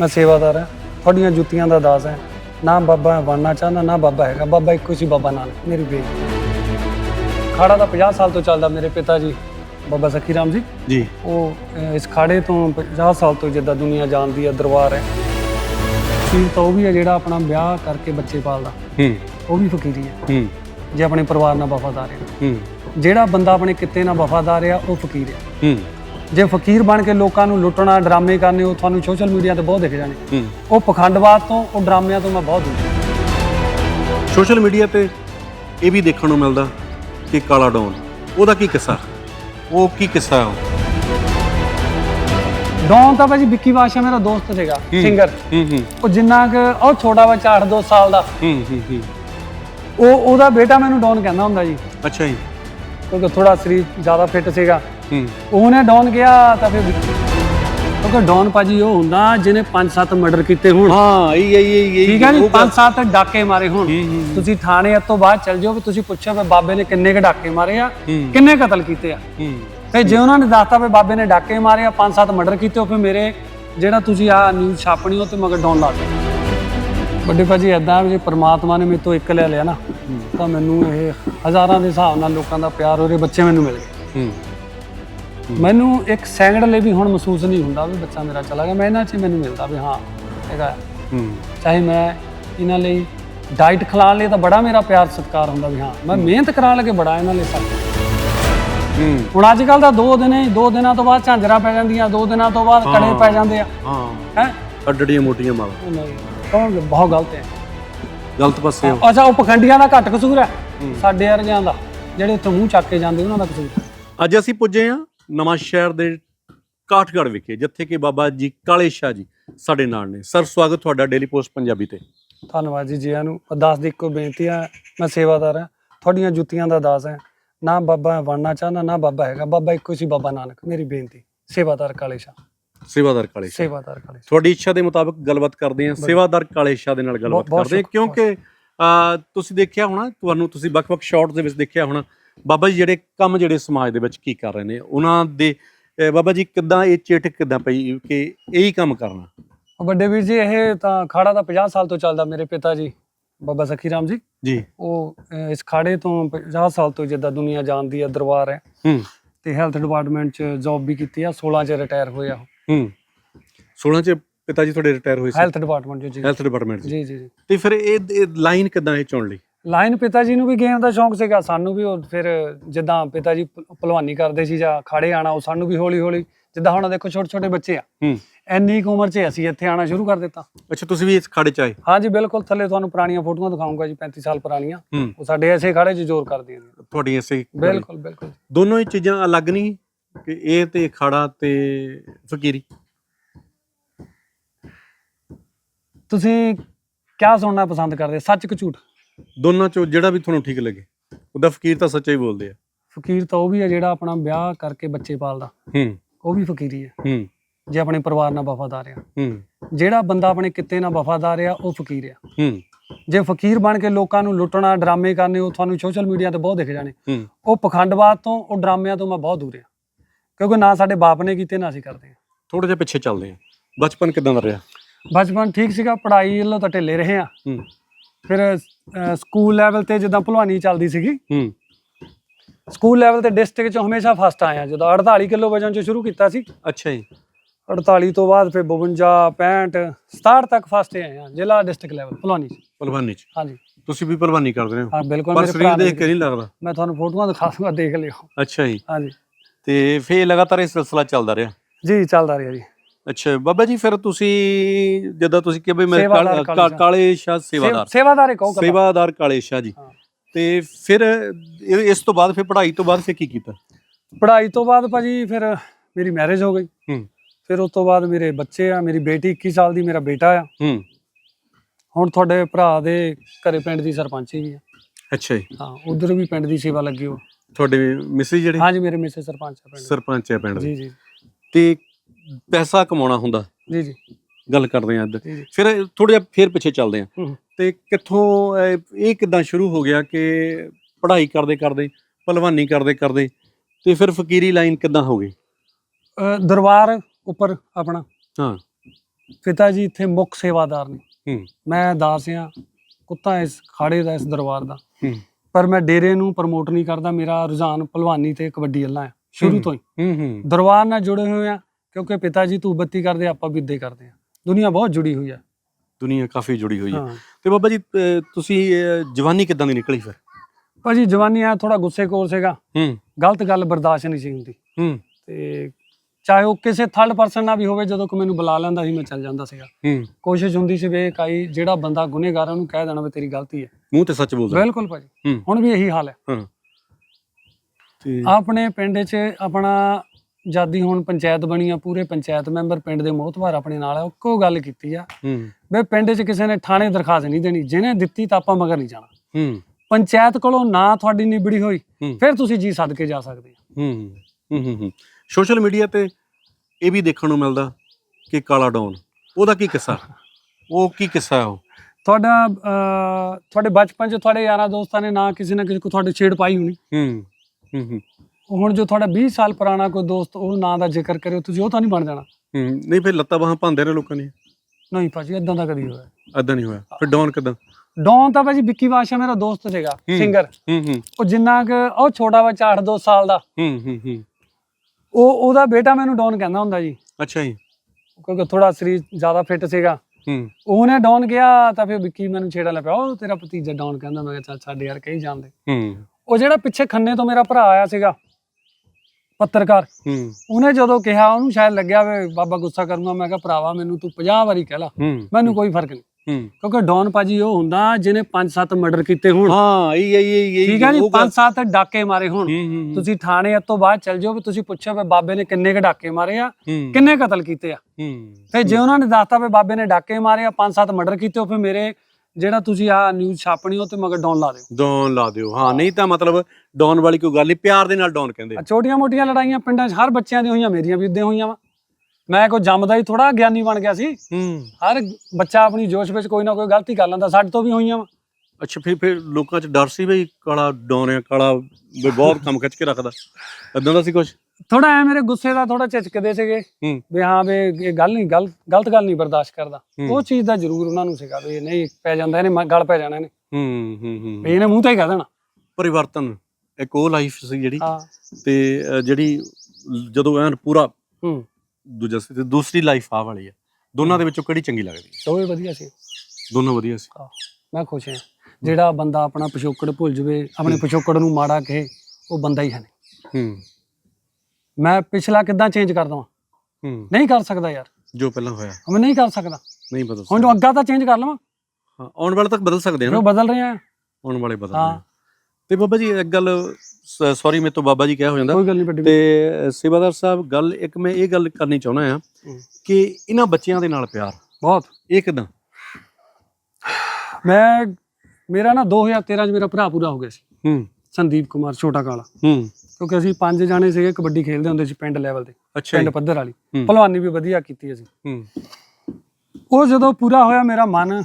ਮੈਂ ਸੇਵਾਦਾਰ ਹਾਂ। ਤੁਹਾਡੀਆਂ ਜੁੱਤੀਆਂ ਦਾ ਦਾਸ ਹੈ। ਨਾ ਬਾਬਾ ਬਣਨਾ ਚਾਹੁੰਦਾ ਨਾ ਬਾਬਾ ਹੈਗਾ। ਬਾਬਾ ਇੱਕੋ ਸੀ ਬਾਬਾ ਨਾਨਕ। ਮੇਰੀ ਬੇਨਤੀ ਖਾੜਾ ਦਾ 50 ਸਾਲ ਤੋਂ ਚੱਲਦਾ ਮੇਰੇ ਪਿਤਾ ਜੀ। ਬਾਬਾ ਸਖੀ ਰਾਮ ਜੀ। ਜੀ। ਉਹ ਅਹ, ਇਸ ਖਾੜੇ ਤੋਂ 50 ਸਾਲ ਤੋਂ ਜਿੱਦਾਂ ਦੁਨੀਆ ਜਾਣਦੀ ਹੈ ਦਰਬਾਰ ਹੈ। ਫਕੀਰ ਤਾਂ ਉਹ ਵੀ ਹੈ ਜਿਹੜਾ ਆਪਣਾ ਵਿਆਹ ਕਰਕੇ ਬੱਚੇ ਪਾਲਦਾ। ਹੂੰ। ਉਹ ਵੀ ਫਕੀਰੀ ਹੈ। ਹੂੰ। ਜੇ ਆਪਣੇ ਪਰਿਵਾਰ ਨਾਲ ਵਫਾਦਾਰ ਹੈ। ਹੂੰ। ਜਿਹੜਾ ਬੰਦਾ ਆਪਣੇ ਕਿੱਤੇ ਨਾਲ ਵਫਾਦਾਰ ਆ ਉਹ ਫਕੀਰ ਹੈ। ਹੂੰ। ਜੇ ਫਕੀਰ ਬਣ ਕੇ ਲੋਕਾਂ ਨੂੰ ਲੁੱਟਣਾ ਡਰਾਮੇ ਕਰਨੇ ਉਹ ਤੁਹਾਨੂੰ ਸੋਸ਼ਲ ਮੀਡੀਆ ਤੇ ਬਹੁਤ ਦਿਖ ਜਾਣੇ। ਉਹ ਪਖੰਡਵਾਦ ਤੋਂ ਉਹ ਡਰਾਮਿਆਂ ਤੋਂ ਮੈਂ ਬਹੁਤ ਦੂਰ ਸੋਸ਼ਲ ਮੀਡੀਆ ਤੇ ਇਹ ਵੀ ਦੇਖਣ ਨੂੰ ਮਿਲਦਾ ਕਿ ਕਾਲਾ ਡੌਨ ਉਹਦਾ ਕੀ ਕਿੱਸਾ? ਉਹ ਕੀ ਕਿੱਸਾ ਹੈ ਡੌਨ ਤਾਂ ਭਾਜੀ ਵਿੱਕੀ ਬਾਸ਼ਾ ਮੇਰਾ ਦੋਸਤ ਸੀਗਾ ਸਿੰਗਰ ਹੂੰ ਹੂੰ। ਉਹ ਜਿੰਨਾ ਕਿ ਉਹ ਛੋਟਾ ਬੱਚਾ 8-2 ਸਾਲ ਦਾ। ਹੂੰ ਹੂੰ ਹੂੰ। ਉਹ ਉਹਦਾ ਬੇਟਾ ਮੈਨੂੰ ਡੌਨ ਕਹਿੰਦਾ ਹੁੰਦਾ ਜੀ। ਅੱਛਾ ਜੀ। ਕਿਉਂਕਿ ਥੋੜਾ ਸਰੀਰ ਜ਼ਿਆਦਾ ਫਿੱਟ ਸੀਗਾ। ਹੂੰ। ਉਹਨੇ ਡੌਨ ਗਿਆ ਤਾਂ ਫਿਰ ਕਿਉਂਕਿ ਡੌਨ ਭਾਜੀ ਉਹ ਹੁੰਦਾ ਜਿਹਨੇ 5-7 ਮਰਡਰ ਕੀਤੇ ਹੋਣ। ਹਾਂ ਇਹ ਇਹ ਇਹ ਠੀਕ ਹੈ ਜੀ 5-7 ਡਾਕੇ ਮਾਰੇ ਹੋਣ। ਤੁਸੀਂ ਥਾਣੇ ਤੋਂ ਬਾਅਦ ਚੱਲ ਜਾਓ ਵੀ ਤੁਸੀਂ ਪੁੱਛੋ ਵੀ ਬਾਬੇ ਨੇ ਕਿੰਨੇ ਕ ਡਾਕੇ ਮਾਰੇ ਆ। ਕਿੰਨੇ ਕਤਲ ਕੀਤੇ ਆ। ਤੇ ਜੇ ਉਹਨਾਂ ਨੇ ਦੱਸਤਾ ਵੀ ਬਾਬੇ ਨੇ ਡਾਕੇ ਮਾਰੇ ਆ 5-7 ਮਰਡਰ ਕੀਤੇ ਉਹ ਫਿਰ ਮੇਰੇ ਜਿਹੜਾ ਤੁਸੀਂ ਆ ਨਿਊਜ਼ ਛਾਪਣੀ ਉਹ ਤੇ ਮਗਰ ਡਾਉਨ ਲਾ ਦਿਓ। ਵੱਡੇ ਭਾਜੀ ਐਦਾਂ ਵੀ ਜੇ ਪ੍ਰਮਾਤਮਾ ਨੇ ਮੇਰੇ ਤੋਂ ਇੱਕ ਲੈ ਲਿਆ ਨਾ ਤਾਂ ਮੈਨੂੰ ਇਹ ਹਜ਼ਾਰਾਂ ਦੇ ਹਿਸਾਬ ਨਾਲ ਲੋਕਾਂ ਦਾ ਪਿਆਰ ਉਹਦੇ ਬੱਚੇ ਮੈਨੂੰ ਮਿਲ ਗਏ। ਹੂੰ। ਮੈਨੂੰ ਇੱਕ ਸੈਕਿੰਡ ਲਈ ਵੀ ਹੁਣ ਮਹਿਸੂਸ ਨਹੀਂ ਹੁੰਦਾ ਵੀ ਬੱਚਾ ਮੇਰਾ ਚਲਾ ਗਿਆ ਮੈਂ ਇਹਨਾਂ 'ਚ ਹੀ ਮੈਨੂੰ ਮਿਲਦਾ ਵੀ ਹਾਂ ਹੈਗਾ। ਹੈ। ਹੂੰ ਚਾਹੇ ਮੈਂ ਇਹਨਾਂ ਲਈ ਡਾਈਟ ਖਿਲਾਉਣ ਲਈ ਤਾਂ ਬੜਾ ਮੇਰਾ ਪਿਆਰ ਸਤਿਕਾਰ ਹੁੰਦਾ ਵੀ ਹਾਂ ਮੈਂ ਮਿਹਨਤ ਕਰਾਉਣ ਲੱਗੇ ਬੜਾ ਇਹਨਾਂ ਲਈ ਹੂੰ। ਹੁਣ ਅੱਜ ਕੱਲ ਦੋ ਦਿਨੇ ਦੋ ਦਿਨਾਂ ਤੋਂ ਬਾਅਦ ਝਾਂਜਰਾਂ ਪੈ ਜਾਂਦੀਆਂ ਦੋ ਦਿਨਾਂ ਤੋਂ ਬਾਅਦ ਕੜੇ ਪੈ ਜਾਂਦੇ ਆ। ਹਾਂ। ਹੈ? ਅੱਡੜੀਆਂ ਮੋਟੀਆਂ ਮਾਲਾ। ਕੌਣ ਬਹੁਤ ਗਲਤ ਹੈ। ਗਲਤ ਪਾਸੇ ਹੋ। ਅੱਛਾ ਉਹ ਪਖੰਡੀਆਂ ਦਾ ਘੱਟ ਕਸੂਰ ਹੈ। ਸਾਡੇ ਵਰਗਿਆਂ ਦਾ ਜਿਹੜੇ ਉੱਥੇ ਮੂੰਹ ਚੱਕ ਕੇ ਜਾਂਦੇ ਉਹਨਾਂ ਦਾ ਕਸੂਰ ਅੱਜ ਅਸੀਂ ਪੁੱਜੇ ਹਾਂ ਨਵਾਂ ਸ਼ਹਿਰ ਦੇ ਕਾਠਗੜ੍ਹ ਵਿਖੇ ਜਿੱਥੇ ਕਿ ਬਾਬਾ ਜੀ ਕਾਲੇ ਸ਼ਾਹ ਜੀ ਸਾਡੇ ਨਾਲ ਨੇ। ਸਰ ਸਵਾਗਤ ਤੁਹਾਡਾ ਡੇਲੀ ਪੋਸਟ ਪੰਜਾਬੀ ਤੇ। ਧੰਨਵਾਦ ਜੀ ਜੀਆਂ ਨੂੰ। ਅਰਦਾਸ ਦੀ ਇੱਕੋ ਬੇਨਤੀ ਹੈ ਮੈਂ ਸੇਵਾਦਾਰ ਹਾਂ। ਤੁਹਾਡੀਆਂ ਜੁੱਤੀਆਂ ਦਾ ਦਾਸ ਹੈ। ਨਾ ਬਾਬਾ ਬਣਨਾ ਚਾਹੁੰਦਾ ਨਾ ਬਾਬਾ ਹੈਗਾ। ਬਾਬਾ ਇੱਕੋ ਸੀ ਬਾਬਾ ਨਾਨਕ। ਮੇਰੀ ਬੇਨਤੀ ਸੇਵਾਦਾਰ ਕਾਲੇ ਸ਼ਾਹ। ਸੇਵਾਦਾਰ ਕਾਲੇ ਸ਼ਾਹ। ਸੇਵਾਦਾਰ ਕਾਲੇ ਸ਼ਾਹ। ਤੁਹਾਡੀ ਇੱਛਾ ਦੇ ਮੁਤਾਬਕ ਗੱਲਬਾਤ ਕਰਦੇ ਹਾਂ। ਸੇਵਾਦਾਰ ਕਾਲੇ ਸ਼ਾਹ ਦੇ ਨਾਲ ਗੱਲਬਾਤ ਬਹੁਤ ਕਰਦੇ ਹਾਂ ਕਿਉਂਕਿ ਅਹ, ਤੁਸੀਂ ਦੇਖਿਆ ਹੋਣਾ ਤੁਹਾਨੂੰ ਤੁਸੀਂ ਵੱਖ-ਵੱਖ ਸ਼ਾਰਟਸ ਦੇ ਵਿੱਚ ਦੇਖਿਆ ਹੋਣਾ ਬਾਬਾ ਜੀ ਜਿਹੜੇ ਕੰਮ ਜਿਹੜੇ ਸਮਾਜ ਦੇ ਵਿੱਚ ਕੀ ਕਰ ਰਹੇ ਨੇ ਉਹਨਾਂ ਦੇ ਅਹ, ਬਾਬਾ ਜੀ ਕਿੱਦਾਂ ਇਹ ਚੇਟਕ ਕਿੱਦਾਂ ਪਈ ਕਿ ਇਹੀ ਕੰਮ ਕਰਨਾ? ਵੱਡੇ ਵੀਰ ਜੀ ਇਹ ਤਾਂ ਖਾੜਾ ਤਾਂ 50 ਸਾਲ ਤੋਂ ਚੱਲਦਾ ਮੇਰੇ ਪਿਤਾ ਜੀ ਬਾਬਾ ਸਖੀ ਰਾਮ ਜੀ। ਜੀ। ਉਹ ਅਹ, ਇਸ ਖਾੜੇ ਤੋਂ 50 ਸਾਲ ਤੋਂ ਜਿੱਦਾਂ ਦੁਨੀਆ ਜਾਣਦੀ ਹੈ ਦਰਬਾਰ ਹੈ। ਹੂੰ। ਤੇ ਹੈਲਥ ਡਿਪਾਰਟਮੈਂਟ 'ਚ ਜੌਬ ਵੀ ਕੀਤੀ ਆ 16 'ਚ ਰਿਟਾਇਰ ਹੋਇਆ ਹੂੰ। 16 ਚ ਪਿਤਾ ਜੀ ਤੁਹਾਡੇ ਰਿਟਾਇਰ ਹੋਏ ਸੀ। ਹੈਲਥ ਡਿਪਾਰਟਮੈਂਟ ਜੀ। ਹੈਲਥ ਡਿਪਾਰਟਮੈਂਟ ਜੀ ਜੀ ਜੀ। ਤੇ ਫਿਰ ਇਹ ਲਾਈਨ ਕਿੱਦਾਂ ਇਹ ਚੁਣ ਲਈ? ਲਾਈਨ ਪਿਤਾ ਜੀ ਨੂੰ ਵੀ ਗੇਮ ਦਾ ਸ਼ੌਂਕ ਸੀਗਾ ਸਾਨੂੰ ਵੀ ਉਹ ਫਿਰ ਜਿੱਦਾਂ ਪਿਤਾ ਜੀ ਪ- ਭਲਵਾਨੀ ਕਰਦੇ ਸੀ ਜਾਂ ਖਾੜੇ ਆਣਾ ਉਹ ਸਾਨੂੰ ਵੀ ਹੌਲੀ ਹੌਲੀ ਜਿੱਦਾਂ ਹੁਣ ਦੇਖੋ ਛੋਟੇ ਛੋਟੇ ਬੱਚੇ ਆ। ਹੂੰ। ਇੰਨੀ ਕੁ ਉਮਰ 'ਚ ਅਸੀਂ ਇੱਥੇ ਆਣਾ ਸ਼ੁਰੂ ਕਰ ਦਿੱਤਾ। ਅੱਛਾ ਤੁਸੀਂ ਵੀ ਇਸ ਖਾੜੇ ਚ ਆਏ? ਹਾਂਜੀ ਬਿਲਕੁਲ ਥੱਲੇ ਤੁਹਾਨੂੰ ਪੁਰਾਣੀਆਂ ਫੋਟੋਆਂ ਦਿਖਾਉਂਗਾ ਜੀ 35 ਸਾਲ ਪੁਰਾਣੀਆਂ। ਉਹ ਸਾਡੇ ਐਸੇ ਖਾੜੇ 'ਚ ਜ਼ੋਰ ਕਰਦੀਆਂ ਨੇ। ਤੁਹਾਡੀ ਇਸੇ ਬਿਲਕੁਲ ਬਿਲਕੁਲ। ਦੋਨੋਂ ਹੀ ਚੀਜ਼ਾਂ ਅਲੱਗ ਨਹੀਂ? ਕਿ ਇਹ ਤੇ ਖਾੜਾ ਤੇ ਫਕੀਰੀ। ਤੁਸੀਂ ਕਿਆ ਸੁਣਨਾ ਪਸੰਦ ਕਰਦੇ? ਸੱਚ ਕਿ ਝੂਠ? ਦੋਨਾਂ ਚੋਂ ਜਿਹੜਾ ਵੀ ਤੁਹਾਨੂੰ ਠੀਕ ਲੱਗੇ। ਉਹਦਾ ਫਕੀਰ ਤਾਂ ਸੱਚਾ ਹੀ ਬੋਲਦੇ ਆ। ਫਕੀਰ ਤਾਂ ਉਹ ਵੀ ਹੈ ਜਿਹੜਾ ਆਪਣਾ ਵਿਆਹ ਕਰਕੇ ਬੱਚੇ ਪਾਲਦਾ। ਹੂੰ। ਉਹ ਵੀ ਫਕੀਰੀ ਹੈ ਹੂੰ। ਜੇ ਆਪਣੇ ਪਰਿਵਾਰ ਨਾਲ ਵਫਾਦਾਰ ਆ। ਹੂੰ। ਜਿਹੜਾ ਬੰਦਾ ਆਪਣੇ ਕਿੱਤੇ ਨਾਲ ਵਫਾਦਾਰ ਆ ਉਹ ਫਕੀਰ ਆ। ਹੂੰ। ਜੇ ਫਕੀਰ ਬਣ ਕੇ ਲੋਕਾਂ ਨੂੰ ਲੁੱਟਣਾ ਡਰਾਮੇ ਕਰਨੇ ਉਹ ਤੁਹਾਨੂੰ ਸੋਸ਼ਲ ਮੀਡੀਆ ਤੇ ਬਹੁਤ ਦਿਖ ਜਾਣੇ। ਹੂੰ। ਉਹ ਪਖੰਡਵਾਦ ਤੋਂ ਉਹ ਡਰਾਮਿਆਂ ਤੋਂ ਮੈਂ ਬਹੁਤ ਦੂਰ ਆ। ਕਿਉਂਕਿ ਨਾ ਸਾਡੇ ਬਾਪ ਨੇ ਕੀਤੇ ਨਾ ਅਸੀਂ ਕਰਦੇ ਹਾਂ। ਥੋੜਾ ਜਿਹਾ ਪਿੱਛੇ ਚੱਲਦੇ ਆ ਬਚਪਨ ਕਿਦਾਂ ਦਾ ਰਿਹਾ? ਬਚਪਨ ਠੀਕ ਸੀਗਾ ਪੜ੍ਹਾਈ ਵੱਲੋਂ ਤਾਂ ਢਿੱਲੇ ਰਹੇ ਆ ਹੂੰ। ਫਿਰ ਅਹ, ਸਕੂਲ ਲੈਵਲ ਤੇ ਜਿੱਦਾਂ ਭਲਵਾਨੀ ਚੱਲਦੀ ਸੀਗੀ। ਹੂੰ। ਸਕੂਲ ਲੈਵਲ ਤੇ ਡਿਸਟ੍ਰਿਕਟ ਚੋਂ ਹਮੇਸ਼ਾ ਫਸਟ ਆਇਆ ਜਦੋਂ 48 ਕਿਲੋ ਵਜਨ ਚ ਸ਼ੁਰੂ ਕੀਤਾ ਸੀ। ਅੱਛਾ ਜੀ। 48 ਤੋਂ ਬਾਅਦ ਫਿਰ 52 65 67 ਤੱਕ ਫਸਟ ਆਏ ਆ ਜ਼ਿਲ੍ਹਾ ਡਿਸਟ੍ਰਿਕਟ ਲੈਵਲ ਭਲਵਾਨੀ ਚ। ਪਹਿਲਵਾਨੀ ਚ? ਹਾਂਜੀ। ਤੁਸੀਂ ਵੀ ਪਹਿਲਵਾਨੀ ਕਰਦੇ ਹੋ? ਹਾਂ ਬਿਲਕੁਲ ਪਰ ਮੇਰੇ ਸਰੀਰ ਭਰਾ ਦੇਖ ਕੇ ਨਹੀਂ ਲੱਗਦਾ। ਮੈਂ ਤੁਹਾਨੂੰ ਫੋਟੋਆਂ ਦਿਖਾ ਦੂੰਗਾ ਦੇਖ ਲਿਓ। ਅੱਛਾ ਜੀ। ਹਾਂਜੀ। ਤੇ ਫੇਰ ਲਗਾਤਾਰ ਇਹ ਸਿਲਸਿਲਾ ਚੱਲਦਾ ਰਿਹਾ? ਜੀ ਚੱਲਦਾ ਰਿਹਾ ਜੀ। ਅੱਛਾ ਬਾਬਾ ਜੀ ਫਿਰ ਤੁਸੀਂ ਜਦੋਂ ਤੁਸੀਂ ਕਿ ਵੀ ਮੈਂ ਸੇਵਾਦਾਰ ਕਾਲ- ਸ਼ਾਹ। ਕਾਲੇ ਸ਼ਾਹ ਸੇਵਾਦਾਰ। ਸੇਵਾਦਾਰ ਹੀ ਕਹੋ ਸੇਵਾਦਾਰ ਕਾਲੇ ਸ਼ਾਹ ਜੀ। ਹਾਂ। ਤੇ ਫਿਰ ਇਹ- ਇਸ ਤੋਂ ਬਾਅਦ ਫਿਰ ਪੜ੍ਹਾਈ ਤੋਂ ਬਾਅਦ ਫਿਰ ਕੀ ਕੀਤਾ? ਪੜ੍ਹਾਈ ਤੋਂ ਬਾਅਦ ਭਾਜੀ ਫਿਰ ਮੇਰੀ ਮੈਰਿਜ ਹੋ ਗਈ। ਹੂੰ। ਫਿਰ ਉਸ ਤੋਂ ਬਾਅਦ ਮੇਰੇ ਬੱਚੇ ਆ ਮੇਰੀ ਬੇਟੀ 21 ਸਾਲ ਦੀ ਮੇਰਾ ਬੇਟਾ ਆ। ਹੂੰ। ਹੁਣ ਤੁਹਾਡੇ ਭਰਾ ਦੇ ਘਰੇ ਪਿੰਡ ਦੀ ਸਰਪੰਚੀ ਵੀ ਆ। ਅੱਛਾ ਜੀ। ਹਾਂ ਉਧਰ ਵੀ ਪਿੰਡ ਦੀ ਸੇਵਾ ਲੱਗੀ ਹੋ ਤੁਹਾਡੇ ਮਿਸਿਸ ਜਿਹੜੇ? ਹਾਂਜੀ ਮੇਰੇ ਮਿਸੇ ਸਰਪੰਚ ਆ ਪਿੰਡ। ਸਰਪੰਚ ਹੈ ਪਿੰਡ ਦੇ। ਜੀ ਜੀ। ਤੇ ਪੈਸਾ ਕਮਾਉਣਾ ਹੁੰਦਾ। ਜੀ ਜੀ। ਗੱਲ ਕਰਦੇ ਆਂ ਅੱਜ। ਜੀ ਜੀ। ਫਿਰ ਥੋੜਾ ਜਿਹਾ ਫਿਰ ਪਿੱਛੇ ਚੱਲਦੇ ਆਂ ਹੂੰ। ਤੇ ਕਿੱਥੋਂ ਇਹ ਕਿਦਾਂ ਸ਼ੁਰੂ ਹੋ ਗਿਆ ਕਿ ਪੜ੍ਹਾਈ ਕਰਦੇ ਕਰਦੇ ਭਲਵਾਨੀ ਕਰਦੇ ਕਰਦੇ ਤੇ ਫਿਰ ਫਕੀਰੀ ਲਾਈਨ ਕਿਦਾਂ ਹੋ ਗਈ? ਦਰਬਾਰ ਉੱਪਰ ਆਪਣਾ। ਹਾਂ। ਪਿਤਾ ਜੀ ਇੱਥੇ ਮੁੱਖ ਸੇਵਾਦਾਰ ਨੇ। ਹੂੰ। ਮੈਂ ਦਾਸ ਆ ਕੁੱਤਾ ਇਸ ਖਾੜੇ ਦਾ ਇਸ ਦਰਬਾਰ ਦਾ। ਹੂੰ। ਪਰ ਮੈਂ ਡੇਰੇ ਨੂੰ ਪ੍ਰਮੋਟ ਨਹੀਂ ਕਰਦਾ ਮੇਰਾ ਰੁਝਾਨ ਭਲਵਾਨੀ ਤੇ ਕਬੱਡੀ ਅੱਲਾ ਹੈ ਸ਼ੁਰੂ। ਤੋਂ ਹੀ। ਹੂੰ ਹੂੰ। ਦਰਬਾਰ ਨਾਲ ਜੁੜੇ ਹੋਏ ਆ ਕਿਉਂਕਿ ਪਿਤਾ ਜੀ ਤੂੰ ਬੱਤੀ ਕਰਦੇ ਆਪਾਂ ਵੀ ਇੱਦਾਂ ਕਰਦੇ ਆ। ਦੁਨੀਆ ਬਹੁਤ ਜੁੜੀ ਹੋਈ ਆ। ਦੁਨੀਆ ਕਾਫੀ ਜੁੜੀ ਹੋਈ ਹੈ ਹਾਂ। ਤੇ ਬਾਬਾ ਜੀ ਤੁਸੀਂ ਜਵਾਨੀ ਕਿੱਦਾਂ ਦੀ ਨਿਕਲੀ ਫਿਰ? ਭਾਜੀ ਜਵਾਨੀ ਆ ਥੋੜਾ ਗੁੱਸੇ ਕੋਰ ਸੀਗਾ। ਹੂੰ। ਗਲਤ ਗੱਲ ਬਰਦਾਸ਼ਤ ਨਹੀਂ ਸੀ ਹੁੰਦੀ। ਹੂੰ। ਤੇ ਚਾਹੇ ਉਹ ਕਿਸੇ ਥਰਡ ਪਰਸਨ ਨਾਲ ਵੀ ਹੋਵੇ ਜਦੋਂ ਕੋਈ ਮੈਨੂੰ ਬੁਲਾ ਲੈਂਦਾ ਸੀ ਮੈਂ ਚੱਲ ਜਾਂਦਾ ਸੀਗਾ। ਹੂੰ। ਕੋਸ਼ਿਸ਼ ਹੁੰਦੀ ਸੀ ਵੀ ਕਾਈ ਜਿਹੜਾ ਬੰਦਾ ਗੁਨੇਗਾਰ ਆ ਉਹਨੂੰ ਕਹਿ ਦੇਣਾ ਵੀ ਤੇਰੀ ਗਲਤੀ ਹੈ। ਮੂੰਹ ਤੇ ਸੱਚ ਬੋਲਦਾ ਬਿਲਕੁਲ ਭਾਜੀ। ਹੂੰ। ਹੁਣ ਵੀ ਇਹੀ ਹਾਲ ਹੈ। ਹਾਂ। ਤੇ ਆਪਣੇ ਪਿੰਡ 'ਚ ਆਪਣਾ ਜਾਦੀ ਹੁਣ ਪੰਚਾਇਤ ਬਣੀ ਆ ਪੂਰੇ ਪੰਚਾਇਤ ਮੈਂਬਰ ਪਿੰਡ ਦੇ ਮੋਹਤਵਾਰ ਆਪਣੇ ਨਾਲ ਆ ਇੱਕੋ ਗੱਲ ਕੀਤੀ ਆ। ਹੂੰ। ਵੀ ਪਿੰਡ 'ਚ ਕਿਸੇ ਨੇ ਥਾਣੇ ਦਰਖਾਸਤ ਨਹੀਂ ਦੇਣੀ ਜਿਹਨੇ ਦਿੱਤੀ ਤਾਂ ਆਪਾਂ ਮਗਰ ਨਹੀਂ ਜਾਣਾ। ਹੂੰ। ਪੰਚਾਇਤ ਕੋਲੋਂ ਨਾ ਤੁਹਾਡੀ ਨਿਬੜੀ ਹੋਈ ਹੂੰ। ਫਿਰ ਤੁਸੀਂ ਜੀ ਸੱਦ ਕੇ ਜਾ ਸਕਦੇ ਆ। ਹੂੰ ਹੂੰ ਹੂੰ ਹੂੰ। ਸੋਸ਼ਲ ਮੀਡੀਆ ਤੇ ਇਹ ਵੀ ਦੇਖਣ ਨੂੰ ਮਿਲਦਾ ਕਿ ਕਾਲਾ ਡੌਨ ਉਹਦਾ ਕੀ ਕਿੱਸਾ? ਉਹ ਕੀ ਕਿੱਸਾ ਹੈ ਉਹ? ਤੁਹਾਡਾ ਤੁਹਾਡੇ ਬਚਪਨ 'ਚ ਤੁਹਾਡੇ ਯਾਰਾਂ ਦੋਸਤਾਂ ਨੇ ਨਾ ਕਿਸੇ ਨਾ ਕਿਸੇ ਕੋ ਤੁਹਾਡੇ ਛੇੜ ਪਾਈ ਹੋਣੀ। ਹੂੰ ਹੂੰ ਹੁਣ ਜੋ ਤੁਹਾਡਾ 20 ਸਾਲ ਪੁਰਾਣਾ ਕੋਈ ਦੋਸਤ ਉਹ ਨਾਂ ਦਾ ਜ਼ਿਕਰ ਕਰੇ ਤੁਸੀਂ ਉਹ ਤਾਂ ਨਹੀਂ ਬਣ ਜਾਣਾ। ਹੂੰ ਨਹੀਂ ਫਿਰ ਲੱਤਾਂ ਬਾਹਾਂ ਭੰਦੇ ਨੇ ਲੋਕਾਂ ਨੇ ਨਹੀਂ ਭਾਜੀ ਇਦਾਂ ਦਾ ਕਦੀ ਹੋਇਆ ਐਦਾਂ ਨਹੀਂ ਹੋਇਆ। ਫਿਰ ਡੌਨ ਕਿਦਾਂ? ਡੌਨ ਤਾਂ ਭਾਜੀ ਵਿੱਕੀ ਬਾਸ਼ਾ ਮੇਰਾ ਦੋਸਤ ਸੀਗਾ। ਸਿੰਗਰ ਹੂੰ ਹੂੰ। ਉਹ ਜਿੰਨਾ ਕੁ ਉਹ ਛੋਟਾ ਬੱਚਾ 8-2 ਸਾਲ ਦਾ। ਹੂੰ ਹੂੰ ਹੂੰ। ਉਹ ਉਹਦਾ ਬੇਟਾ ਮੈਨੂੰ ਡੌਨ ਕਹਿੰਦਾ ਹੁੰਦਾ ਜੀ। ਅੱਛਾ ਜੀ। ਕਿਉਂਕਿ ਥੋੜਾ ਸਰੀਰ ਜ਼ਿਆਦਾ ਫਿੱਟ ਸੀਗਾ। ਹੂੰ। ਉਹਨੇ ਡੌਨ ਕਿਹਾ ਤਾਂ ਫਿਰ ਵਿੱਕੀ ਮੈਨੂੰ ਛੇੜਾ ਲੱਗਾ ਉਹ ਤੇਰਾ ਭਤੀਜਾ ਡੌਨ ਕਹਿੰਦਾ। ਮੈਂ ਕਿਹਾ ਚੱਲ ਛੱਡ ਯਾਰ ਕਹੀ ਜਾਂਦੇ ਹੂੰ। ਉਹ ਜਿਹੜਾ ਪਿੱਛੇ ਖੰਨੇ ਤੋਂ ਮੇਰਾ ਭਰਾ ਆਇਆ ਸੀਗਾ ਪੱਤਰਕਾਰ ਹੂੰ। ਉਹਨੇ ਜਦੋਂ ਕਿਹਾ ਉਹਨੂੰ ਸ਼ਾਇਦ ਲੱਗਿਆ ਵੇ ਬਾਬਾ ਗੁੱਸਾ ਕਰੂੰਗਾ। ਮੈਂ ਕਿਹਾ ਭਰਾਵਾ ਮੈਨੂੰ ਤੂੰ 50 ਵਾਰੀ ਕਹਿ ਲਾ। ਮੈਨੂੰ ਕੋਈ ਫ਼ਰਕ ਨਹੀਂ। ਕਿਉਂਕਿ ਡੌਨ ਪਾਜੀ ਉਹ ਹੁੰਦਾ ਜਿਹਨੇ 5-7 ਮਰਡਰ ਕੀਤੇ ਹੋਣ। ਹਾਂ ਇਹ ਇਹ ਇਹ ਠੀਕ ਹੈ ਜੀ 5-7 ਡਾਕੇ ਮਾਰੇ ਹੋਣ। ਤੁਸੀਂ ਥਾਣੇ ਤੋਂ ਬਾਅਦ ਚੱਲ ਜਾਓ ਵੀ ਤੁਸੀਂ ਪੁੱਛੋ ਵੀ ਬਾਬੇ ਨੇ ਕਿੰਨੇ ਕ ਡਾਕੇ ਮਾਰੇ ਆ ਕਿੰਨੇ ਕਤਲ ਕੀਤੇ ਆ। ਤੇ ਜੇ ਉਹਨਾਂ ਨੇ ਦੱਸਤਾ ਵੀ ਬਾਬੇ ਨੇ ਡਾਕੇ ਮਾਰੇ ਆ 5-7 ਮਰਡਰ ਕੀਤੇ ਉਹ ਫਿਰ ਮੇਰੇ ਜਿਹੜਾ ਤੁਸੀਂ ਆ ਨਿਊਜ਼ ਛਾਪਣੀ ਉਹ ਤੇ ਮਗਰ ਡੌਨ ਲਾ ਦਿਓ। ਡੌਨ ਲਾ ਦਿਓ। ਹਾਂ ਨਹੀਂ ਤਾਂ ਮਤਲਬ ਡੌਨ ਵਾਲੀ ਕੋਈ ਗੱਲ ਨਹੀਂ ਪਿਆਰ ਦੇ ਨਾਲ ਡੌਨ ਕਹਿੰਦੇ ਆ। ਛੋਟੀਆਂ ਮੋਟੀਆਂ ਲੜਾਈਆਂ ਪਿੰਡਾਂ 'ਚ ਹਰ ਬੱਚਿਆਂ ਦੀ ਹੋਈਆਂ ਮੇਰੀਆਂ ਵੀ ਇਦਾਂ ਹੋਈਆਂ ਵਾ। ਮੈਂ ਕੋਈ ਜੰਮਦਾ ਹੀ ਥੋੜਾ ਗਿਆਨੀ ਬਣ ਗਿਆ ਸੀ। ਹੂੰ। ਹਰ ਬੱਚਾ ਆਪਣੀ ਜੋਸ਼ ਵਿੱਚ ਕੋਈ ਨਾ ਕੋਈ ਗਲਤੀ ਕਰ ਲੈਂਦਾ ਸਾਡੇ ਤੋਂ ਵੀ ਹੋਈਆਂ ਵਾ। ਅੱਛਾ ਫਿਰ ਫਿਰ ਲੋਕਾਂ 'ਚ ਡਰ ਸੀ ਬਈ ਕਾਲਾ ਡੌਨ ਹੈ ਕਾਲਾ ਵੀ ਬਹੁਤ ਕੰਮ ਖਿੱਚ ਕੇ ਰੱਖਦਾ। ਇਦਾਂ ਦਾ ਸੀ ਕੁਝ ਥੋੜਾ ਐ ਮੇਰੇ ਗੁੱਸੇ ਦਾ ਥੋੜਾ ਝਿਜਕਦੇ ਸੀਗੇ ਹੂੰ। ਵੀ ਹਾਂ ਵੀ ਇਹ ਗੱਲ ਨਹੀਂ ਗਲ ਗਲਤ ਗੱਲ ਨਹੀਂ ਬਰਦਾਸ਼ਤ ਕਰਦਾ। ਹੂੰ। ਉਹ ਚੀਜ਼ ਦਾ ਜ਼ਰੂਰ ਉਹਨਾਂ ਨੂੰ ਸੀਗਾ ਵੀ ਇਹ ਨਹੀਂ ਪੈ ਜਾਂਦਾ ਇਹਨੇ ਮ- ਗਲ ਪੈ ਜਾਣਾ ਇਹਨੇ। ਹੂੰ ਹੂੰ ਹੂੰ ਵੀ ਇਹਨੇ ਮੂੰਹ ਤੇ ਹੀ ਕਹਿ ਦੇਣਾ। ਪਰਿਵਰਤਨ ਇੱਕ ਉਹ ਲਾਈਫ ਸੀ ਜਿਹੜੀ ਹਾਂ। ਤੇ ਅ, ਜਿਹੜੀ ਜਦੋਂ ਐਨ ਪੂਰਾ ਹੂੰ। ਦੂਜਾ ਸੀ ਤੇ ਦੂਸਰੀ ਲਾਈਫ ਆ ਵਾਲੀ ਆ। ਦੋਨਾਂ ਦੇ ਵਿੱਚੋਂ ਕਿਹੜੀ ਚੰਗੀ ਲੱਗਦੀ ਹੈ ਦੋਵੇਂ ਵਧੀਆ ਸੀ। ਦੋਨੋਂ ਵਧੀਆ ਸੀ। ਹਾਂ, ਮੈਂ ਖੁਸ਼ ਹਾਂ। ਜਿਹੜਾ ਬੰਦਾ ਆਪਣਾ ਪਿਛੋਕੜ ਭੁੱਲ ਜਵੇ ਆਪਣੇ ਪਿਛੋਕੜ ਨੂੰ ਮਾੜਾ ਕਹੇ ਉਹ ਬੰਦਾ ਹੀ ਹੈ ਨਹੀਂ। ਹੂੰ। ਮੈਂ ਪਿਛਲਾ ਕਿੱਦਾਂ ਚੇਂਜ ਕਰ ਦਵਾਂ ਹੂੰ। ਨਹੀਂ ਕਰ ਸਕਦਾ ਯਾਰ। ਜੋ ਪਹਿਲਾਂ ਹੋਇਆ। ਮੈਂ ਨਹੀਂ ਕਰ ਸਕਦਾ। ਨਹੀਂ ਬਦਲ ਹੁਣ ਸਕਦੇ। ਅੱਗਾ ਤਾਂ ਚੇਂਜ ਕਰ ਲਵਾਂ? ਹਾਂ ਆਉਣ ਵਾਲੇ ਤੱਕ ਬਦਲ ਸਕਦੇ ਆ ਨਾ। ਬਦਲ ਰਹੇ ਆ। ਆਉਣ ਵਾਲੇ ਬਦਲ ਹਾਂ। ਰਹੇ ਆ। ਤੇ ਬਾਬਾ ਜੀ ਇੱਕ ਗੱਲ ਸੌਰੀ ਮੇਰੇ ਤੋਂ ਬਾਬਾ ਜੀ ਕਿਹਾ ਹੋ ਜਾਂਦਾ। ਕੋਈ ਗੱਲ ਨਹੀਂ ਵੱਡੀ ਤੇ ਸੇਵਾਦਾਰ ਸਾਹਿਬ ਗੱਲ ਇੱਕ ਮੈਂ ਇਹ ਗੱਲ ਕਰਨੀ ਚਾਹੁੰਦਾ ਆ। ਕਿ ਇਹਨਾਂ ਬੱਚਿਆਂ ਦੇ ਨਾਲ ਪਿਆਰ। ਬਹੁਤ। ਇਹ ਕਿਦਾਂ? ਮੈਂ ਮੇਰਾ ਨਾ 2013 ਚ ਮੇਰਾ ਭਰਾ ਪੂਰਾ ਹੋ ਗਿਆ ਸੀ। ਹੂੰ। ਸੰਦੀਪ ਕੁਮਾਰ ਛੋਟਾ ਕਾਲਾ ਹੂੰ। ਕਿਉਂਕਿ ਅਸੀਂ ਪੰਜ ਜਾਣੇ ਸੀਗੇ ਕਬੱਡੀ ਖੇਡਦੇ ਹੁੰਦੇ ਸੀ ਪਿੰਡ ਲੈਵਲ ਤੇ ਪਿੰਡ ਪੱਧਰ ਵਾਲੀ। ਭਲਵਾਨੀ ਵੀ ਵਧੀਆ ਕੀਤੀ ਅਸੀਂ। ਹੂੰ। ਉਹ ਜਦੋਂ ਪੂਰਾ ਹੋਇਆ ਮੇਰਾ ਮਨ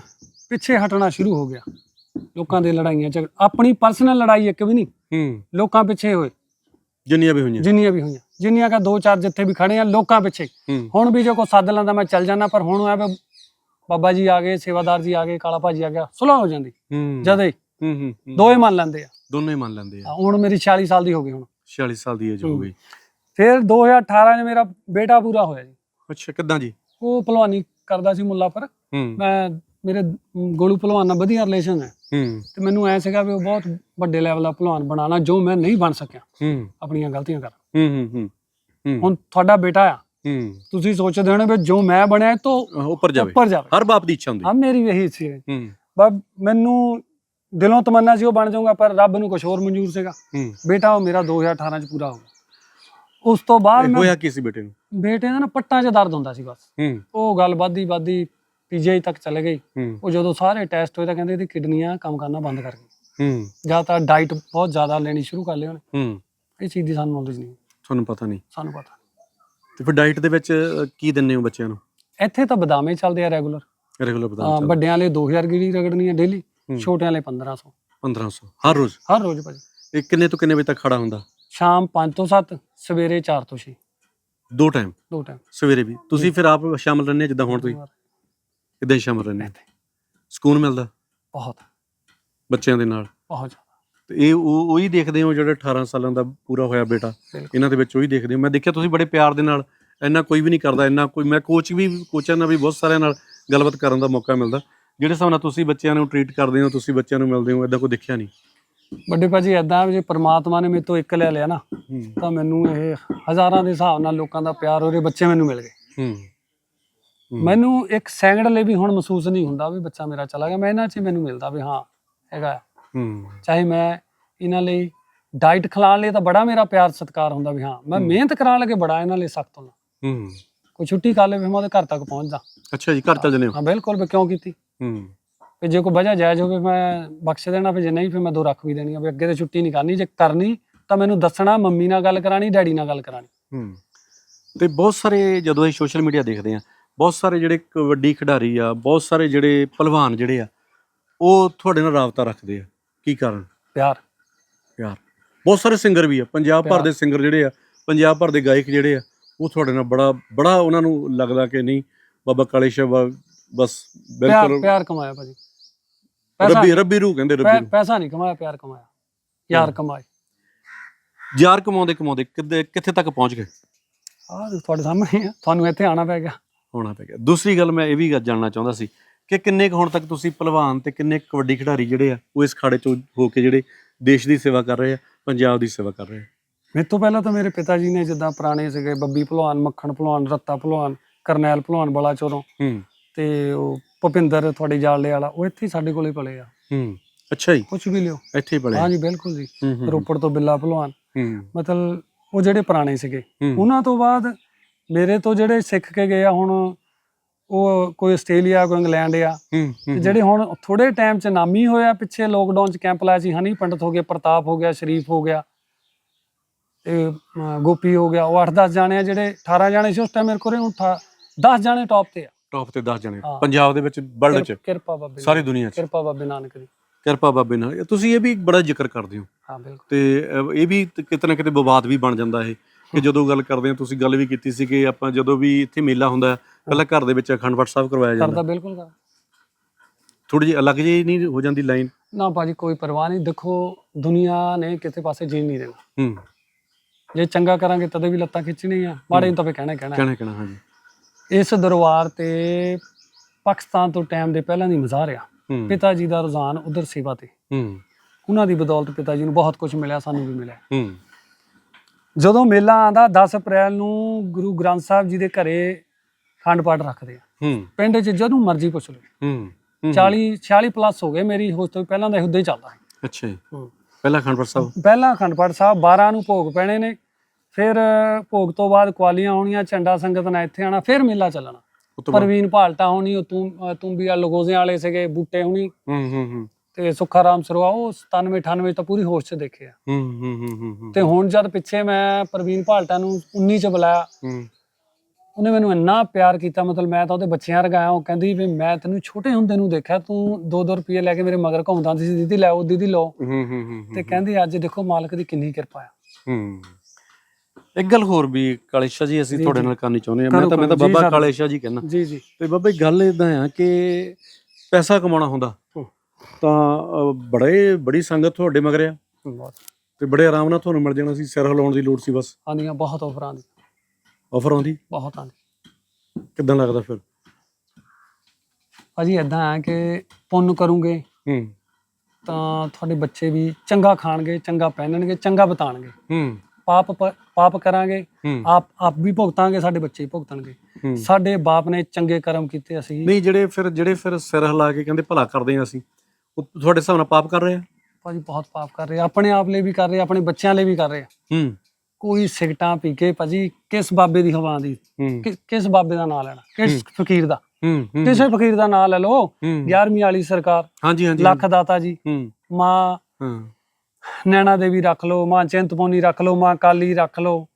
ਪਿੱਛੇ ਹਟਣਾ ਸ਼ੁਰੂ ਹੋ ਗਿਆ। ਲੋਕਾਂ ਦੇ ਲੜਾਈਆਂ ਚ ਆਪਣੀ ਪਰਸਨਲ ਲੜਾਈ ਇੱਕ ਵੀ ਨਹੀਂ। ਹੂੰ। ਲੋਕਾਂ ਪਿੱਛੇ ਹੋਏ। ਜਿੰਨੀਆਂ ਵੀ ਹੋਈਆਂ। ਜਿੰਨੀਆਂ ਵੀ ਹੋਈਆਂ। ਜਿੰਨੀਆਂ ਕਾ ਦੋ ਚਾਰ ਜਿੱਥੇ ਵੀ ਖੜੇ ਆ ਲੋਕਾਂ ਪਿੱਛੇ। ਹੂੰ। ਹੁਣ ਵੀ ਜੋ ਕੋ ਸੱਦ ਲੈਂਦਾ ਮੈਂ ਚੱਲ ਜਾਣਾ ਪਰ ਹੁਣ ਆ ਵੀ ਬਾਬਾ ਜੀ ਆ ਗਏ ਸੇਵਾਦਾਰ ਜੀ ਆ ਗਏ ਕਾਲਾ ਭਾਜੀ ਆ ਗਿਆ ਸੁਲਹ ਹੋ ਜਾਂਦੀ। ਹੂੰ। ਜਦੇ ਹੂੰ ਹੂੰ ਹੂੰ। ਮੰਨ ਲੈਂਦੇ ਆ। ਦੋਨੋਂ ਹੀ ਮੰਨ ਲੈਂਦੇ ਆ। ਹੁਣ ਮੇਰੀ 46 ਸਾਲ ਦੀ ਹੋ ਗਈ ਹੁਣ। 46 ਸਾਲ ਦੀ ਏਜ ਹੋ ਹੂੰ। ਗਈ ਫਿਰ 2018 ਚ ਮੇਰਾ ਬੇਟਾ ਪੂਰਾ ਹੋਇਆ ਜੀ। ਅੱਛਾ ਕਿੱਦਾਂ ਜੀ? ਉਹ ਭਲਵਾਨੀ ਕਰਦਾ ਸੀ ਮੁੱਲਾਪੁਰ। ਹੂੰ। ਮੈਂ ਮੇਰੇ ਗੋਲੂ ਭਲਵਾਨ ਨਾਲ ਵਧੀਆ ਰਿਲੇਸ਼ਨ ਹੈ। ਹੂੰ। ਤੇ ਮੈਨੂੰ ਐ ਸੀਗਾ ਵੀ ਉਹ ਬਹੁਤ ਵੱਡੇ ਲੈਵਲ ਦਾ ਭਲਵਾਨ ਬਣਾਉਣਾ ਜੋ ਮੈਂ ਨਹੀਂ ਬਣ ਸਕਿਆ। ਹੂੰ। ਆਪਣੀਆਂ ਗਲਤੀਆਂ ਕਰ ਹੂੰ ਹੂੰ ਹੂੰ ਹੂੰ। ਹੁਣ ਤੁਹਾਡਾ ਬੇਟਾ ਆ। ਹੂੰ। ਤੁਸੀਂ ਸੋਚਦੇ ਹੋਣੇ ਵੀ ਜੋ ਮੈਂ ਬਣਿਆ ਤੋਂ ਉੱਪਰ ਜਾਵੇ। ਉੱਪਰ ਜਾਵੇ। ਹਰ ਬਾਪ ਦੀ ਇੱਛਾ ਹੁੰਦੀ। ਹਾਂ ਮੇਰੀ ਵੀ ਇਹੀ ਇੱਛਾ ਹੈ। ਹੂੰ। ਬਸ ਮੈਨੂੰ ਦਿਲੋਂ ਤਮੰਨਾ ਸੀ ਉਹ ਬਣ ਜਾਊਗਾ ਪਰ ਰੱਬ ਨੂੰ ਕੁਝ ਹੋਰ ਮਨਜ਼ੂਰ ਸੀਗਾ। ਹੂੰ। ਬੇਟਾ ਉਹ ਮੇਰਾ 2018 ਚ ਪੂਰਾ ਹੋ ਗਿਆ। ਉਸ ਤੋਂ ਬਾਅਦ ਮੈਂ ਹੋਇਆ ਕੀ ਸੀ ਬੇਟੇ ਨੂੰ? ਬੇਟੇ ਦਾ ਨਾ ਪੱਟਾਂ 'ਚ ਦਰਦ ਹੁੰਦਾ ਸੀ ਬਸ। ਹੂੰ। ਉਹ ਗੱਲ ਵੱਧਦੀ ਵੱਧਦੀ ਪੀਜੀਆਈ ਤੱਕ ਚਲੇ ਗਈ। ਹੂੰ। ਉਹ ਜਦੋਂ ਸਾਰੇ ਟੈਸਟ ਹੋਏ ਤਾਂ ਕਹਿੰਦੇ ਇਹਦੀ ਕਿਡਨੀਆਂ ਕੰਮ ਕਰਨਾ ਬੰਦ ਕਰ ਗਈ ਹੂੰ। ਜਾਂ ਤਾਂ ਡਾਈਟ ਬਹੁਤ ਜ਼ਿਆਦਾ ਲੈਣੀ ਸ਼ੁਰੂ ਕਰ ਲਈ ਉਹਨੇ। ਹੂੰ। ਇਹ ਚੀਜ਼ ਦੀ ਸਾਨੂੰ ਨੌਲੇਜ ਨਹੀਂ। ਤੁਹਾਨੂੰ ਪਤਾ ਨਹੀਂ। ਸਾਨੂੰ ਪਤਾ ਤੇ ਫਿਰ ਡਾਈਟ ਦੇ ਵਿੱਚ ਕੀ ਦਿੰਦੇ ਹੋ ਬੱਚਿਆਂ ਨੂੰ? ਇੱਥੇ ਤਾਂ ਬਦਾਮੇ ਚੱਲਦੇ ਆ ਰੈਗੂਲਰ। ਰੈਗੂਲਰ ਬਦਾਮ ਵੱਡਿਆਂ ਲਈ 2000 ਗਿਰੀ ਰਗੜਨੀ ਹੈ ਡੇਲੀ ਹੂੰ। ਛੋਟਿਆਂ ਲਈ 1500 1500 ਹਰ ਰੋਜ਼? ਹਰ ਰੋਜ਼ ਭਾਜੀ। ਇਹ ਕਿੰਨੇ ਤੋਂ ਕਿੰਨੇ ਵਜੇ ਤੱਕ ਖੜਾ ਹੁੰਦਾ? ਸ਼ਾਮ 5 ਤੋਂ 7 ਸਵੇਰੇ 4 ਤੋਂ 6 ਦੋ ਟਾਈਮ ਦੋ ਟਾਈਮ ਸਵੇਰੇ ਵੀ। ਤੁਸੀਂ ਫਿਰ ਆਪ ਸ਼ਾਮਲ ਰਹਿੰਦੇ ਹੋ ਜਿੱਦਾਂ ਹੁਣ ਤੁਸੀਂ? ਇਦਾਂ ਹੀ ਸ਼ਾਮਲ ਰਹਿੰਦੇ ਹੋ। ਸਕੂਨ ਮਿਲਦਾ? ਬਹੁਤ। ਬੱਚਿਆਂ ਦੇ ਨਾਲ? ਬਹੁਤ ਜ਼ਿਆਦਾ। ਤੇ ਇਹ ਉਹ ਉਹੀ ਦੇਖਦੇ ਹੋ ਜਿਹੜਾ 18 ਸਾਲਾਂ ਦਾ ਪੂਰਾ ਹੋਇਆ ਬੇਟਾ? ਬਿਲਕੁਲ। ਇਹਨਾਂ ਦੇ ਵਿੱਚ ਉਹੀ ਦੇਖਦੇ ਹੋ? ਮੈਂ ਦੇਖਿਆ ਤੁਸੀਂ ਬੜੇ ਪਿਆਰ ਦੇ ਨਾਲ ਇੰਨਾ ਕੋਈ ਵੀ ਨਹੀਂ ਕਰਦਾ ਇੰਨਾ ਕੋਈ ਮੈਂ ਕੋਚ ਵੀ ਕੋਚਾਂ ਨਾਲ ਵੀ ਬਹੁਤ ਸਾਰਿਆਂ ਨਾਲ ਗੱਲਬਾਤ ਕਰਨ ਦਾ ਮੌਕਾ ਮਿਲਦਾ। ਜਿਹੜੇ ਹਿਸਾਬ ਨਾਲ ਤੁਸੀਂ ਬੱਚਿਆਂ ਨੂੰ ਟ੍ਰੀਟ ਕਰਦੇ ਹੋ ਤੁਸੀਂ ਬੱਚਿਆਂ ਨੂੰ ਮਿਲਦੇ ਹੋ ਇਦਾਂ ਕੋਈ ਦੇਖਿਆ ਨਹੀਂ? ਵੱਡੇ ਭਾਜੀ ਐਦਾਂ ਜੇ ਪ੍ਰਮਾਤਮਾ ਨੇ ਮੇਰੇ ਤੋਂ ਇੱਕ ਲੈ ਲਿਆ ਨਾ ਤਾਂ ਮੈਨੂੰ ਇਹ ਹਜ਼ਾਰਾਂ ਦੇ ਹਿਸਾਬ ਨਾਲ ਲੋਕਾਂ ਦਾ ਪਿਆਰ ਰਿਹਾ ਬੱਚੇ ਮੈਨੂੰ ਮਿਲ ਗਏ। ਹੂੰ। ਮੈਨੂੰ ਇੱਕ ਸੈਕਿੰਡ ਲਈ ਵੀ ਹੁਣ ਮਹਿਸੂਸ ਨਹੀਂ ਹੁੰਦਾ ਵੀ ਬੱਚਾ ਮੇਰਾ ਚਲਾ ਗਿਆ। ਮੈਂ ਇਹਨਾਂ 'ਚ ਹੀ ਮੈਨੂੰ ਮਿਲਦਾ ਵੀ ਹਾਂ ਹੈਗਾ। ਹੂੰ। ਚਾਹੇ ਮੈਂ ਇਹਨਾਂ ਲਈ ਡਾਈਟ ਖਿਲਾਉਣ ਲਈ ਤਾਂ ਬੜਾ ਮੇਰਾ ਪਿਆਰ ਸਤਿਕਾਰ ਹੁੰਦਾ ਵੀ ਹਾਂ ਮੈਂ ਮਿਹਨਤ ਕਰਾਉਣ ਲੱਗੇ ਬੜਾ ਇਹਨਾਂ ਲਈ ਸਖਤ ਹੁੰਦਾ। ਹੂੰ। ਕੋਈ ਛੁੱਟੀ ਕਰ ਲਵੇ ਮੈਂ ਉਹਦੇ ਘਰ ਤੱਕ ਪਹੁੰਚਦਾ ਅੱਛਾ ਜੀ ਘਰ ਚੱਲ ਜਨੇ ਹੋ? ਬਿਲਕੁਲ ਵੀ ਕਿਉਂ ਕੀਤੀ? ਹੂੰ। ਵੀ ਜੇ ਕੋਈ ਵਜ੍ਹਾ ਜਾਇਜ਼ ਹੋਵੇ ਮੈਂ ਬਖਸ਼ ਦੇਣਾ ਵੀ ਜੇ ਨਹੀਂ ਫਿਰ ਮੈਂ ਦੋ ਰੱਖ ਵੀ ਦੇਣੀ ਆ ਵੀ ਅੱਗੇ ਤੇ ਛੁੱਟੀ ਨਹੀਂ ਕਰਨੀ। ਜੇ ਕਰਨੀ ਤਾਂ ਮੈਨੂੰ ਦੱਸਣਾ ਮੰਮੀ ਨਾਲ ਗੱਲ ਕਰਾਣੀ ਡੈਡੀ ਨਾਲ ਗੱਲ ਕਰਾਣੀ ਹੂੰ। ਤੇ ਬਹੁਤ ਸਾਰੇ ਜਦੋਂ ਅਸੀਂ ਸੋਸ਼ਲ ਮੀਡੀਆ ਦੇਖਦੇ ਆ ਬਹੁਤ ਸਾਰੇ ਜਿਹੜੇ ਕਬੱਡੀ ਖਿਡਾਰੀ ਆ ਬਹੁਤ ਸਾਰੇ ਜਿਹੜੇ ਪਹਿਲਵਾਨ ਜਿਹੜੇ ਆ ਉਹ ਤੁਹਾਡੇ ਨਾਲ ਰਾਬਤਾ ਰੱਖਦੇ ਆ। ਕੀ ਕਾਰਨ? ਪਿਆਰ। ਪਿਆਰ। ਬਹੁਤ ਸਾਰੇ ਸਿੰਗਰ ਵੀ ਆ ਪੰਜਾਬ ਭਰ। ਦੇ ਸਿੰਗਰ ਜਿਹੜੇ ਆ ਪੰਜਾਬ ਭਰ ਦੇ ਗਾਇਕ ਜਿਹੜੇ ਆ ਉਹ ਤੁਹਾਡੇ ਨਾਲ ਬੜਾ ਬੜਾ ਉਹਨਾਂ ਨੂੰ ਲੱਗਦਾ ਕਿ ਨਹੀਂ ਬਾਬਾ ਕਾਲੇ ਸ਼ਾਹ ਬਸ ਬਿਲਕੁਲ ਪਿਆਰ ਕਮਾਇਆ ਭਾਜੀ। ਰੱਬੀ ਰੱਬੀ ਰੂ ਕਹਿੰਦੇ ਰੱਬੀ ਪੈਸਾ ਨਹੀਂ ਕਮਾਇਆ ਪਿਆਰ ਕਮਾਇਆ। ਯਾਰ ਕਮਾਏ। ਯਾਰ ਕਮਾਉਂਦੇ ਕਮਾਉਂਦੇ ਕਿੱਦੇ ਕਿੱਥੇ ਤੱਕ ਪਹੁੰਚ ਗਏ? ਆਹ ਤੁਹਾਡੇ ਸਾਹਮਣੇ ਆ ਤੁਹਾਨੂੰ ਇੱਥੇ ਆਣਾ ਪੈ ਗਿਆ। ਹੋਣਾ ਪੈ ਗਿਆ। ਦੂਸਰੀ ਗੱਲ ਮੈਂ ਇਹ ਵੀ ਗੱਲ ਜਾਣਨਾ ਚਾਹੁੰਦਾ ਸੀ ਕਿ ਕਿੰਨੇ ਕੁ ਹੁਣ ਤੱਕ ਤੁਸੀਂ ਪਹਿਲਵਾਨ ਤੇ ਕਿੰਨੇ ਕੁ ਕਬੱਡੀ ਖਿਡਾਰੀ ਜਿਹੜੇ ਆ ਉਹ ਇਸ ਖਾੜੇ ਚੋਂ ਹੋ ਕੇ ਜਿਹੜੇ ਦੇਸ਼ ਦੀ ਸੇਵਾ ਕਰ ਰਹੇ ਆ ਪੰਜਾਬ ਦੀ ਸੇਵਾ ਕਰ ਰਹੇ ਆ? ਮੇਰੇ ਤੋਂ ਪਹਿਲਾਂ ਤਾਂ ਮੇਰੇ ਪਿਤਾ ਜੀ ਨੇ ਜਿੱਦਾਂ ਪੁਰਾਣੇ ਸੀਗੇ ਬੱਬੀ ਭਲਵਾਨ ਮੱਖਣ ਭਲਵਾਨ ਰੱਤਾ ਭਲਵਾਨ ਕਰਨੈਲ ਭਲਵਾਨ ਬਲਾਚੋਰੋਂ ਹੂੰ। ਤੇ ਉਹ ਭੁਪਿੰਦਰ ਤੁਹਾਡੇ ਜਾਲੇ ਵਾਲਾ ਉਹ ਇੱਥੇ ਹੀ ਸਾਡੇ ਕੋਲੇ ਪਲੇ ਆ। ਹੂੰ। ਅੱਛਾ ਜੀ। ਕੁਝ ਵੀ ਲਿਓ। ਇੱਥੇ ਹੀ ਹਾਂਜੀ ਬਿਲਕੁਲ ਜੀ। ਹੂੰ ਹੂੰ। ਰੋਪੜ ਤੋਂ ਬਿੱਲਾ ਭਲਵਾਨ। ਹੂੰ। ਮਤਲਬ ਉਹ ਜਿਹੜੇ ਪੁਰਾਣੇ ਸੀਗੇ ਹੂੰ। ਉਹਨਾਂ ਤੋਂ ਬਾਅਦ ਮੇਰੇ ਤੋਂ ਜਿਹੜੇ ਸਿੱਖ ਕੇ ਗਏ ਆ ਹੁਣ ਉਹ ਕੋਈ ਆਸਟ੍ਰੇਲੀਆ ਕੋਈ ਇੰਗਲੈਂਡ ਆ ਤੇ ਜਿਹੜੇ ਹੁਣ ਥੋੜੇ ਟਾਈਮ ਚ ਨਾਮੀ ਹੋਇਆ ਪਿੱਛੇ ਲੋਕਡਾਊਨ ਚ ਕੈਂਪ ਲਾਇਆ ਸੀ ਹਨੀ ਪੰਡਤ ਹੋ ਗਿਆ ਪ੍ਰਤਾਪ ਹੋ ਗਿਆ ਸ਼ਰੀਫ ਹੋ ਗਿਆ ਤੇ ਗੋਪੀ ਹੋ ਗਿਆ ਉਹ 8-10 ਜਾਣੇ ਆ ਜਿਹੜੇ 18 ਜਾਣੇ ਸੀ ਉਸ ਟਾਈਮ ਮੇਰੇ ਕੋਲੇ ਹੁਣ 10 ਜਾਣੇ ਟੌਪ ਤੇ ਆ। ਟੌਪ ਤੇ 10 ਜਣੇ। ਪੰਜਾਬ ਦੇ ਵਿੱਚ ਵਰਲਡ ਚ ਕਿਰ- ਕਿਰਪਾ ਬਾਬੇ ਸਾਰੀ ਦੁਨੀਆ ਚ। ਕਿਰਪਾ ਬਾਬੇ ਨਾਨਕ ਦੀ। ਕਿਰਪਾ ਬਾਬੇ ਨਾਲ ਤੁਸੀਂ ਇਹ ਵੀ ਬੜਾ ਜ਼ਿਕਰ ਕਰਦੇ ਹੋ। ਹਾਂ ਬਿਲਕੁਲ। ਤੇ ਇਹ ਵੀ ਕਿਤੇ ਨਾ ਕਿਤੇ ਵਿਵਾਦ ਵੀ ਬਣ ਜਾਂਦਾ ਇਹ। ਕਿ ਜਦੋਂ ਗੱਲ ਕਰਦੇ ਆ ਤੁਸੀਂ ਗੱਲ ਵੀ ਕੀਤੀ ਸੀ ਕਿ ਆਪਾਂ ਜਦੋਂ ਵੀ ਇੱਥੇ ਮੇਲਾ ਹੁੰਦਾ ਪਹਿਲਾਂ ਘਰ ਦੇ ਵਿੱਚ ਅਖੰਡ ਪਾਠ ਸਾਹਿਬ ਕਰਵਾਇਆ ਕਰਦਾ ਜਾਂਦਾ ਬਿਲਕੁਲ ਕਰ ਥੋੜੀ ਜਿਹੀ ਅਲੱਗ ਜਿਹੀ ਨਹੀਂ ਹੋ ਜਾਂਦੀ ਲਾਈਨ? ਨਾ ਭਾਜੀ ਕੋਈ ਪਰਵਾਹ ਨਹੀਂ। ਦੇਖੋ ਦੁਨੀਆ ਨੇ ਕਿਸੇ ਪਾਸੇ ਜੀਣ ਨਹੀਂ ਦੇਣਾ। ਹੂੰ। ਜੇ ਚੰਗਾ ਕਰਾਂਗੇ ਤਦੇ ਵੀ ਲੱਤਾਂ ਖਿੱਚਣੀਆਂ ਮਾੜੇ ਨੂੰ ਤਾਂ ਫੇ ਕਹਿਣਾ ਹੀ ਕਹਿਣਾ। ਕਹਿਣਾ ਕਹਿਣਾ ਹਾਂਜੀ। ਇਸ ਦਰਬਾਰ ਤੇ ਪਾਕਿਸਤਾਨ ਤੋਂ ਟਾਈਮ ਦੇ ਪਹਿਲਾਂ ਦੀ ਮਜ਼ਾਰ ਆ ਹੂੰ। ਪਿਤਾ ਜੀ ਦਾ ਰੁਝਾਨ ਉਧਰ ਸੇਵਾ ਤੇ। ਹੂੰ। ਉਹਨਾਂ ਦੀ ਬਦੌਲਤ ਪਿਤਾ ਜੀ ਨੂੰ ਬਹੁਤ ਕੁਝ ਮਿਲਿਆ ਸਾਨੂੰ ਵੀ ਮਿਲਿਆ। ਹੂੰ। ਜਦੋਂ ਮੇਲਾ ਆਂਦਾ 10 ਅਪ੍ਰੈਲ ਨੂੰ ਗੁਰੂ ਗ੍ਰੰਥ ਸਾਹਿਬ ਜੀ ਦੇ ਘਰੇ ਖੰਡ ਪਾਠ ਰੱਖਦੇ ਆ। ਹੂੰ। ਪਿੰਡ 'ਚ ਜਦੋਂ ਮਰਜ਼ੀ ਪੁੱਛ ਲਓ। ਹੂੰ ਹੂੰ। 40 46 ਪਲੱਸ ਹੋ ਗਏ ਮੇਰੀ ਹੋਸ਼ ਤੋਂ ਪਹਿਲਾਂ ਦਾ ਇਹੋ ਹੀ ਚੱਲਦਾ। ਹੈ ਅੱਛਾ ਜੀ। ਪਹਿਲਾਂ ਅਖੰਡ ਪਾਠ ਸਾਹਿਬ? ਪਹਿਲਾਂ ਅਖੰਡ ਪਾਠ ਸਾਹਿਬ 12 ਨੂੰ ਭੋਗ ਪੈਣੇ ਨੇ। ਫਿਰ ਭੋਗ ਤੋਂ ਬਾਅਦ ਕੁਆਲੀਆਂ ਹੋਣੀਆਂ ਝੰਡਾ ਸੰਗਤ ਨਾਲ ਇੱਥੇ ਆਣਾ ਫਿਰ ਮੇਲਾ ਚੱਲਣਾ। ਉਹ ਤੋਂ ਬਾਅਦ? ਪ੍ਰਵੀਨ ਭਾਲਟਾ ਹੋਣੀ ਉਹ ਤੂੰ ਅ, ਤੁੰਬੀਆ ਲਗੋਜ਼ਿਆਂ ਵਾਲੇ ਸੀਗੇ ਬੂਟੇ ਹੋਣੀ। ਹੂੰ ਹੂੰ ਹੂੰ। ਤੇ ਸੁੱਖਾ ਰਾਮ ਸਰਵਾ ਉਹ 97 98 ਤਾਂ ਪੂਰੀ ਹੋਸ਼ 'ਚ ਦੇਖਿਆ ਹੂੰ ਹੂੰ ਹੂੰ ਹੂੰ ਹੂੰ। ਤੇ ਹੁਣ ਜਦ ਪਿੱਛੇ ਮੈਂ ਪ੍ਰਵੀਨ ਭਾਲਟਾ ਨੂੰ 19 ਚ ਬੁਲਾਇਆ ਹੂੰ। ਉਹਨੇ ਮੈਨੂੰ ਇੰਨਾ ਪਿਆਰ ਕੀਤਾ ਮਤਲਬ ਮੈਂ ਤਾਂ ਉਹਦੇ ਬੱਚਿਆਂ ਰਗਾਇਆ ਉਹ ਕਹਿੰਦੀ ਵੀ ਮੈਂ ਤੈਨੂੰ ਛੋਟੇ ਹੁੰਦੇ ਨੂੰ ਦੇਖਿਆ ਤੂੰ 2-2 ਰੁਪਏ ਲੈ ਕੇ ਮੇਰੇ ਮਗਰ ਘੁੰਮਦਾ ਸੀ ਦੀਦੀ ਲੈ ਉਹ ਦੀਦੀ ਲਓ। ਹੂੰ ਹੂੰ ਹੂੰ ਤੇ ਕਹਿੰਦੀ ਅੱਜ ਦੇਖੋ ਮਾਲਕ ਦੀ ਕਿੰਨੀ ਕਿਰਪਾ ਆ। ਹੂੰ। ਇੱਕ ਗੱਲ ਹੋਰ ਵੀ ਕਾਲੇਸ਼ਾ ਜੀ ਅਸੀਂ ਜੀ, ਤੁਹਾਡੇ ਜੀ। ਨਾਲ ਕਰਨੀ ਚਾਹੁੰਦੇ ਹਾਂ। ਮੈਂ ਕਰੋ, ਤਾਂ ਮੈਂ ਤਾਂ ਕਰੋ, ਜੀ ਬਾਬਾ। ਕਾਲੇਸ਼ਾ ਜੀ ਕਹਿੰਦਾ। ਜੀ ਜੀ। ਤੇ ਬਾਬਾ ਜੀ ਗੱਲ ਇਦਾਂ ਆ ਕਿ ਪੈਸਾ ਕਮਾਉਣਾ ਹੁੰਦਾ। ਹੂੰ। ਤਾਂ ਬੜੇ ਬੜੀ ਸੰਗਤ ਤੁਹਾਡੇ ਮਗਰ ਆ। ਬਹੁਤ ਤੇ ਬੜੇ ਆਰਾਮ ਨਾਲ ਤੁਹਾਨੂੰ ਮਿਲ ਜਾਣਾ ਸੀ ਸਿਰ ਹਿਲਾਉਣ ਦੀ ਲੋੜ ਸੀ ਬਸ। ਆਂਦੀਆਂ ਬਹੁਤ ਆਫਰਾਂ ਦੀ ਆਫਰ ਆਉਂਦੀ? ਬਹੁਤ ਆਂਦੀ ਕਿਦਾਂ ਲੱਗਦਾ ਫਿਰ? ਭਾਜੀ ਇਦਾਂ ਆ ਕਿ ਪੁੰਨ ਕਰੋਗੇ ਹੂੰ। ਤਾਂ ਤੁਹਾਡੇ ਬੱਚੇ ਵੀ ਚੰਗਾ ਖਾਣਗੇ ਚੰਗਾ ਪਹਿਨਣਗੇ ਚੰਗਾ ਬਤਾਣਗੇ। ਹੂੰ। ਪਾਪ ਪ- ਪਾਪ ਕਰਾਂਗੇ ਹੂੰ। ਆਪ ਆਪ ਵੀ ਭੁਗਤਾਂਗੇ ਸਾਡੇ ਬੱਚੇ ਵੀ ਭੁਗਤਣਗੇ। ਹੂੰ। ਸਾਡੇ ਬਾਪ ਨੇ ਚੰਗੇ ਕਰਮ ਕੀਤੇ ਅਸੀਂ। ਨਹੀਂ ਜਿਹੜੇ ਫਿਰ ਜਿਹੜੇ ਫਿਰ ਸਿਰ ਹਿਲਾ ਕੇ ਕਹਿੰਦੇ ਭਲਾ ਕਰਦੇ ਆ ਅਸੀਂ ਉਹ ਤੁਹਾਡੇ ਹਿਸਾਬ ਨਾਲ ਪਾਪ ਕਰ ਰਹੇ ਆ? ਭਾਜੀ ਬਹੁਤ ਪਾਪ ਕਰ ਰਹੇ ਆ। ਆਪਣੇ ਆਪ ਲਈ ਵੀ ਕਰ ਰਹੇ ਆ, ਆਪਣੇ ਬੱਚਿਆਂ ਲਈ ਵੀ ਕਰ ਰਹੇ ਆ। ਹੂੰ। ਕੋਈ ਸਿਗਟਾਂ ਪੀ ਕੇ ਭਾਜੀ ਕਿਸ ਬਾਬੇ ਦੀ ਹਵਾ ਦੀ ਹੂੰ। ਕਿ- ਕਿਸ ਬਾਬੇ ਦਾ ਨਾਮ ਲੈਣਾ ਕਿਸ ਫਕੀਰ ਦਾ? ਹੂੰ ਹੂੰ। ਕਿਸੇ ਫਕੀਰ ਦਾ ਨਾਮ ਲੈ ਲਓ ਹੂੰ। 11ਵੀਂ ਵਾਲੀ ਸਰਕਾਰ। ਹਾਂਜੀ ਹਾਂਜੀ। ਲੱਖ ਦਾਤਾ ਜੀ। ਹੂੰ। ਮਾਂ ਹਾਂ। ਨੈਣਾ ਦੇਵੀ ਰੱਖ ਲਓ ਮਾਂ ਚਿੰਤਪੁਰਨੀ ਰੱਖ ਲਓ ਮਾਂ ਕਾਲੀ ਰੱਖ ਲਓ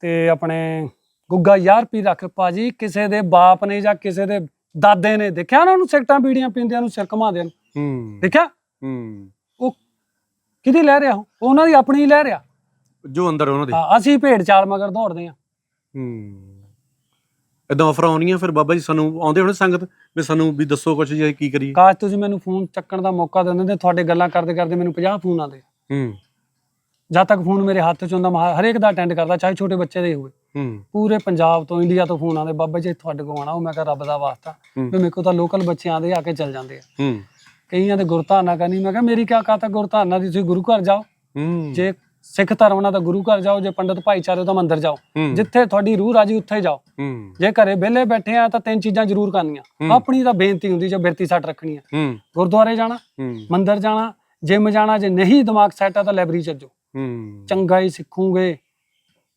ਤੇ ਆਪਣੇ ਗੁੱਗਾ ਯਾਰਪੀ ਰੱਖ ਭਾਜੀ ਕਿਸੇ ਦੇ ਬਾਪ ਨੇ ਜਾਂ ਕਿਸੇ ਦੇ ਦਾਦੇ ਨੇ ਦੇਖਿਆ ਨਾ ਉਹਨੂੰ ਸਿਗਟਾਂ ਬੀੜੀਆਂ ਪੀਂਦਿਆਂ ਨੂੰ ਸਿਰ ਘਮਾਉਂਦਿਆਂ ਨੂੰ? ਹੂੰ। ਦੇਖਿਆ? ਹੂੰ। ਉਹ ਕਿਹਦੀ ਲੈ ਰਿਹਾ ਉਹ? ਉਹਨਾਂ ਦੀ ਆਪਣੀ ਹੀ ਲੈ ਰਿਹਾ ਜੋ ਅੰਦਰ ਉਹਨਾਂ ਦੇ। ਹਾਂ ਅਸੀਂ ਭੇਡ ਚਾਲ ਮਗਰ ਦੌੜਦੇ ਆ। ਹੂੰ। ਇਦਾਂ ਆਫਰ ਆਉਣੀਆਂ ਫਿਰ ਬਾਬਾ ਜੀ ਸਾਨੂੰ ਆਉਂਦੇ ਹੋਣੇ ਸੰਗਤ? ਵੀ ਸਾਨੂੰ ਵੀ ਦੱਸੋ ਕੁਝ ਜੀ ਕੀ ਕਰੀਏ। ਕਾਸ਼ ਤੁਸੀਂ ਮੈਨੂੰ ਫੋਨ ਚੱਕਣ ਦਾ ਮੌਕਾ ਦਿੰਦੇ ਤੇ ਤੁਹਾਡੇ ਗੱਲਾਂ ਕਰਦੇ ਕਰਦੇ ਮੈਨੂੰ 50 ਫੋਨ ਆਉਂਦੇ। ਹੂੰ। ਜਦ ਤੱਕ ਫੋਨ ਮੇਰੇ ਹੱਥ 'ਚ ਹੁੰਦਾ ਮੈਂ ਹਰੇਕ ਦਾ ਅਟੈਂਡ ਕਰਦਾ ਚਾਹੇ ਛੋਟੇ ਬੱਚੇ ਦੇ ਹੋਵੇ। ਹੂੰ। ਪੂਰੇ ਪੰਜਾਬ ਤੋਂ ਇੰਡੀਆ ਤੋਂ ਫੋਨ ਆਉਂਦੇ ਬਾਬਾ ਜੀ ਤੁਹਾਡੇ ਕੋਲ ਆਣਾ ਉਹ ਮੈਂ ਕਿਹਾ ਰੱਬ ਦਾ ਵਾਸਤਾ। ਵੀ ਮੇਰੇ ਕੋਲ ਤਾਂ ਲੋਕਲ ਬੱਚੇ ਆਉਂਦੇ ਆ ਕੇ ਚੱਲ ਜਾਂਦੇ ਆ। ਹੂੰ। ਕਈਆਂ ਦੇ ਗੁਰਧਾਰਨਾ ਕਰਨੀ। ਮੈਂ ਕਿਹਾ ਮੇਰੀ ਕਿਆ ਕਾਤਾ ਗੁਰਧਾਰਨਾ ਦੀ? ਤੁਸੀਂ ਗੁਰੂ ਘਰ ਜਾਓ। ਹੂੰ। ਜੇ ਸਿੱਖ ਧਰਮ ਨਾਲ ਤਾਂ ਗੁਰੂ ਘਰ ਜਾਓ ਜੇ ਪੰਡਤ ਭਾਈਚਾਰੇ ਤਾਂ ਮੰਦਿਰ ਜਾਓ। ਹੂੰ। ਜਿੱਥੇ ਤੁਹਾਡੀ ਰੂਹ ਰਾਜੀ ਉੱਥੇ ਜਾਓ। ਹੂੰ। ਜੇ ਘਰੇ ਵਿਹਲੇ ਬੈਠੇ ਆ ਤਾਂ ਤਿੰਨ ਚੀਜ਼ਾਂ ਜ਼ਰੂਰ ਕਰਨੀਆਂ। ਆਪਣੀ ਤਾਂ ਬੇਨਤੀ ਹੁੰਦੀ ਜੇ ਬਿਰਤੀ ਸੱਟ ਰੱਖਣੀ ਆ। ਹੂੰ। ਗੁਰਦੁਆਰੇ ਜਾਣਾ ਹੂੰ। ਮੰਦਿਰ ਜਾਣਾ ਜਿਮ ਜਾਣਾ ਜੇ ਨਹੀਂ ਦਿਮਾਗ ਸੈੱਟ ਆ ਤਾਂ ਲਾਇਬ੍ਰੇਰੀ ਚੱਲ ਜਾਓ ਹੂੰ। ਚੰਗਾ ਹੀ ਸਿੱਖੂਗੇ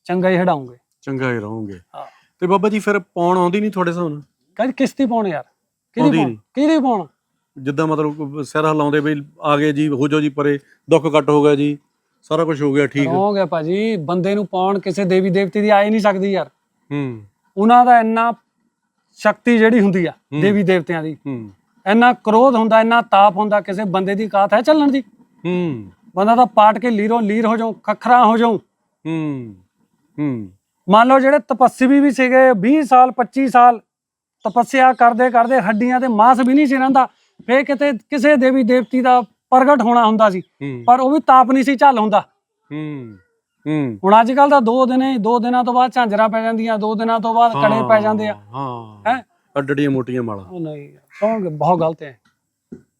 ਚੰਗਾ ਹੀ ਹਟਾਉਂਗੇ ਚੰਗਾ ਹੀ ਰਹੋਗੇ। ਹਾਂ। ਤੇ ਬਾਬਾ ਜੀ ਫਿਰ ਪਾਉਣ ਆਉਂਦੀ ਨਹੀਂ ਤੁਹਾਡੇ ਨਾਲ? ਕਹਿੰਦੇ ਕਿਸ਼ਤੀ ਪਾਉਣ ਯਾਰ? ਕਿਹਦੀ ਆਉਂਦੀ ਪਾਉਣ। ਕਿਹਦੀ ਪਾਉਣ? ਜਿੱਦਾਂ ਮਤਲਬ ਸਿਰ ਹਿਲਾਉਂਦੇ ਵੀ ਆ ਗਏ ਜੀ ਹੋ ਜਾਓ ਜੀ ਪਰੇ ਦੁੱਖ ਕੱਟ ਹੋ ਗਿਆ ਜੀ ਸਾਰਾ ਕੁਝ ਹੋ ਗਿਆ ਠੀਕ। ਹੋ ਗਿਆ ਭਾਜੀ ਬੰਦੇ ਨੂੰ ਪਾਉਣ ਕਿਸੇ ਦੇਵੀ ਦੇਵਤੇ ਦੀ ਆ ਹੀ ਨਹੀਂ ਸਕਦੀ ਯਾਰ। ਹੂੰ। ਉਹਨਾਂ ਦਾ ਇੰਨਾ ਸ਼ਕਤੀ ਜਿਹੜੀ ਹੁੰਦੀ ਆ ਦੇਵੀ ਦੇਵਤਿਆਂ ਦੀ। ਹੂੰ। ਇੰਨਾ ਕ੍ਰੋਧ ਹੁੰਦਾ ਇੰਨਾ ਤਾਪ ਹੁੰਦਾ ਕਿਸੇ ਬੰਦੇ ਦੀ ਕਾਤ ਹੈ ਚੱਲਣ ਦੀ? ਹੂੰ। ਬੰਦਾ ਤਾਂ ਪਾਟ ਕੇ ਲੀਰੋ ਲੀਰ ਹੋ ਜਾਉ ਖਖਰਾ ਹੋ ਜਾਉ ਹੂੰ। ਹੂੰ। ਮੰਨ ਲਓ ਜਿਹੜੇ ਤਪੱਸਵੀ ਵੀ ਸੀਗੇ 20 ਸਾਲ 25 ਸਾਲ ਤਪੱਸਿਆ ਕਰਦੇ ਕਰਦੇ ਹੱਡੀਆਂ ਤੇ ਮਾਸ ਵੀ ਨਹੀਂ ਸੀ ਰਹਿੰਦਾ। ਫੇਰ ਕਿਤੇ ਕਿਸੇ ਦੇਵੀ ਦੇਵਤੀ ਦਾ ਪ੍ਰਗਟ ਹੋਣਾ ਹੁੰਦਾ ਸੀ ਹੂੰ। ਪਰ ਉਹ ਵੀ ਤਾਪ ਨਹੀਂ ਸੀ ਝੱਲ ਹੁੰਦਾ। ਹੂੰ ਹੂੰ। ਹੁਣ ਅੱਜ ਕੱਲ ਤਾਂ ਦੋ ਦਿਨੇ ਦੋ ਦਿਨਾਂ ਤੋਂ ਬਾਅਦ ਝਾਂਜਰਾਂ ਪੈ ਜਾਂਦੀਆਂ ਦੋ ਦਿਨਾਂ ਤੋਂ ਬਾਅਦ ਕੜੇ ਪੈ ਜਾਂਦੇ ਆ। ਹਾਂ। ਹੈ? ਅੱਡੜੀਆਂ ਮੋਟੀਆਂ ਮਾਲਾ। ਉਹ ਨਹੀਂ ਸੌਂਗ ਬਹੁਤ ਗਲਤ ਹੈ।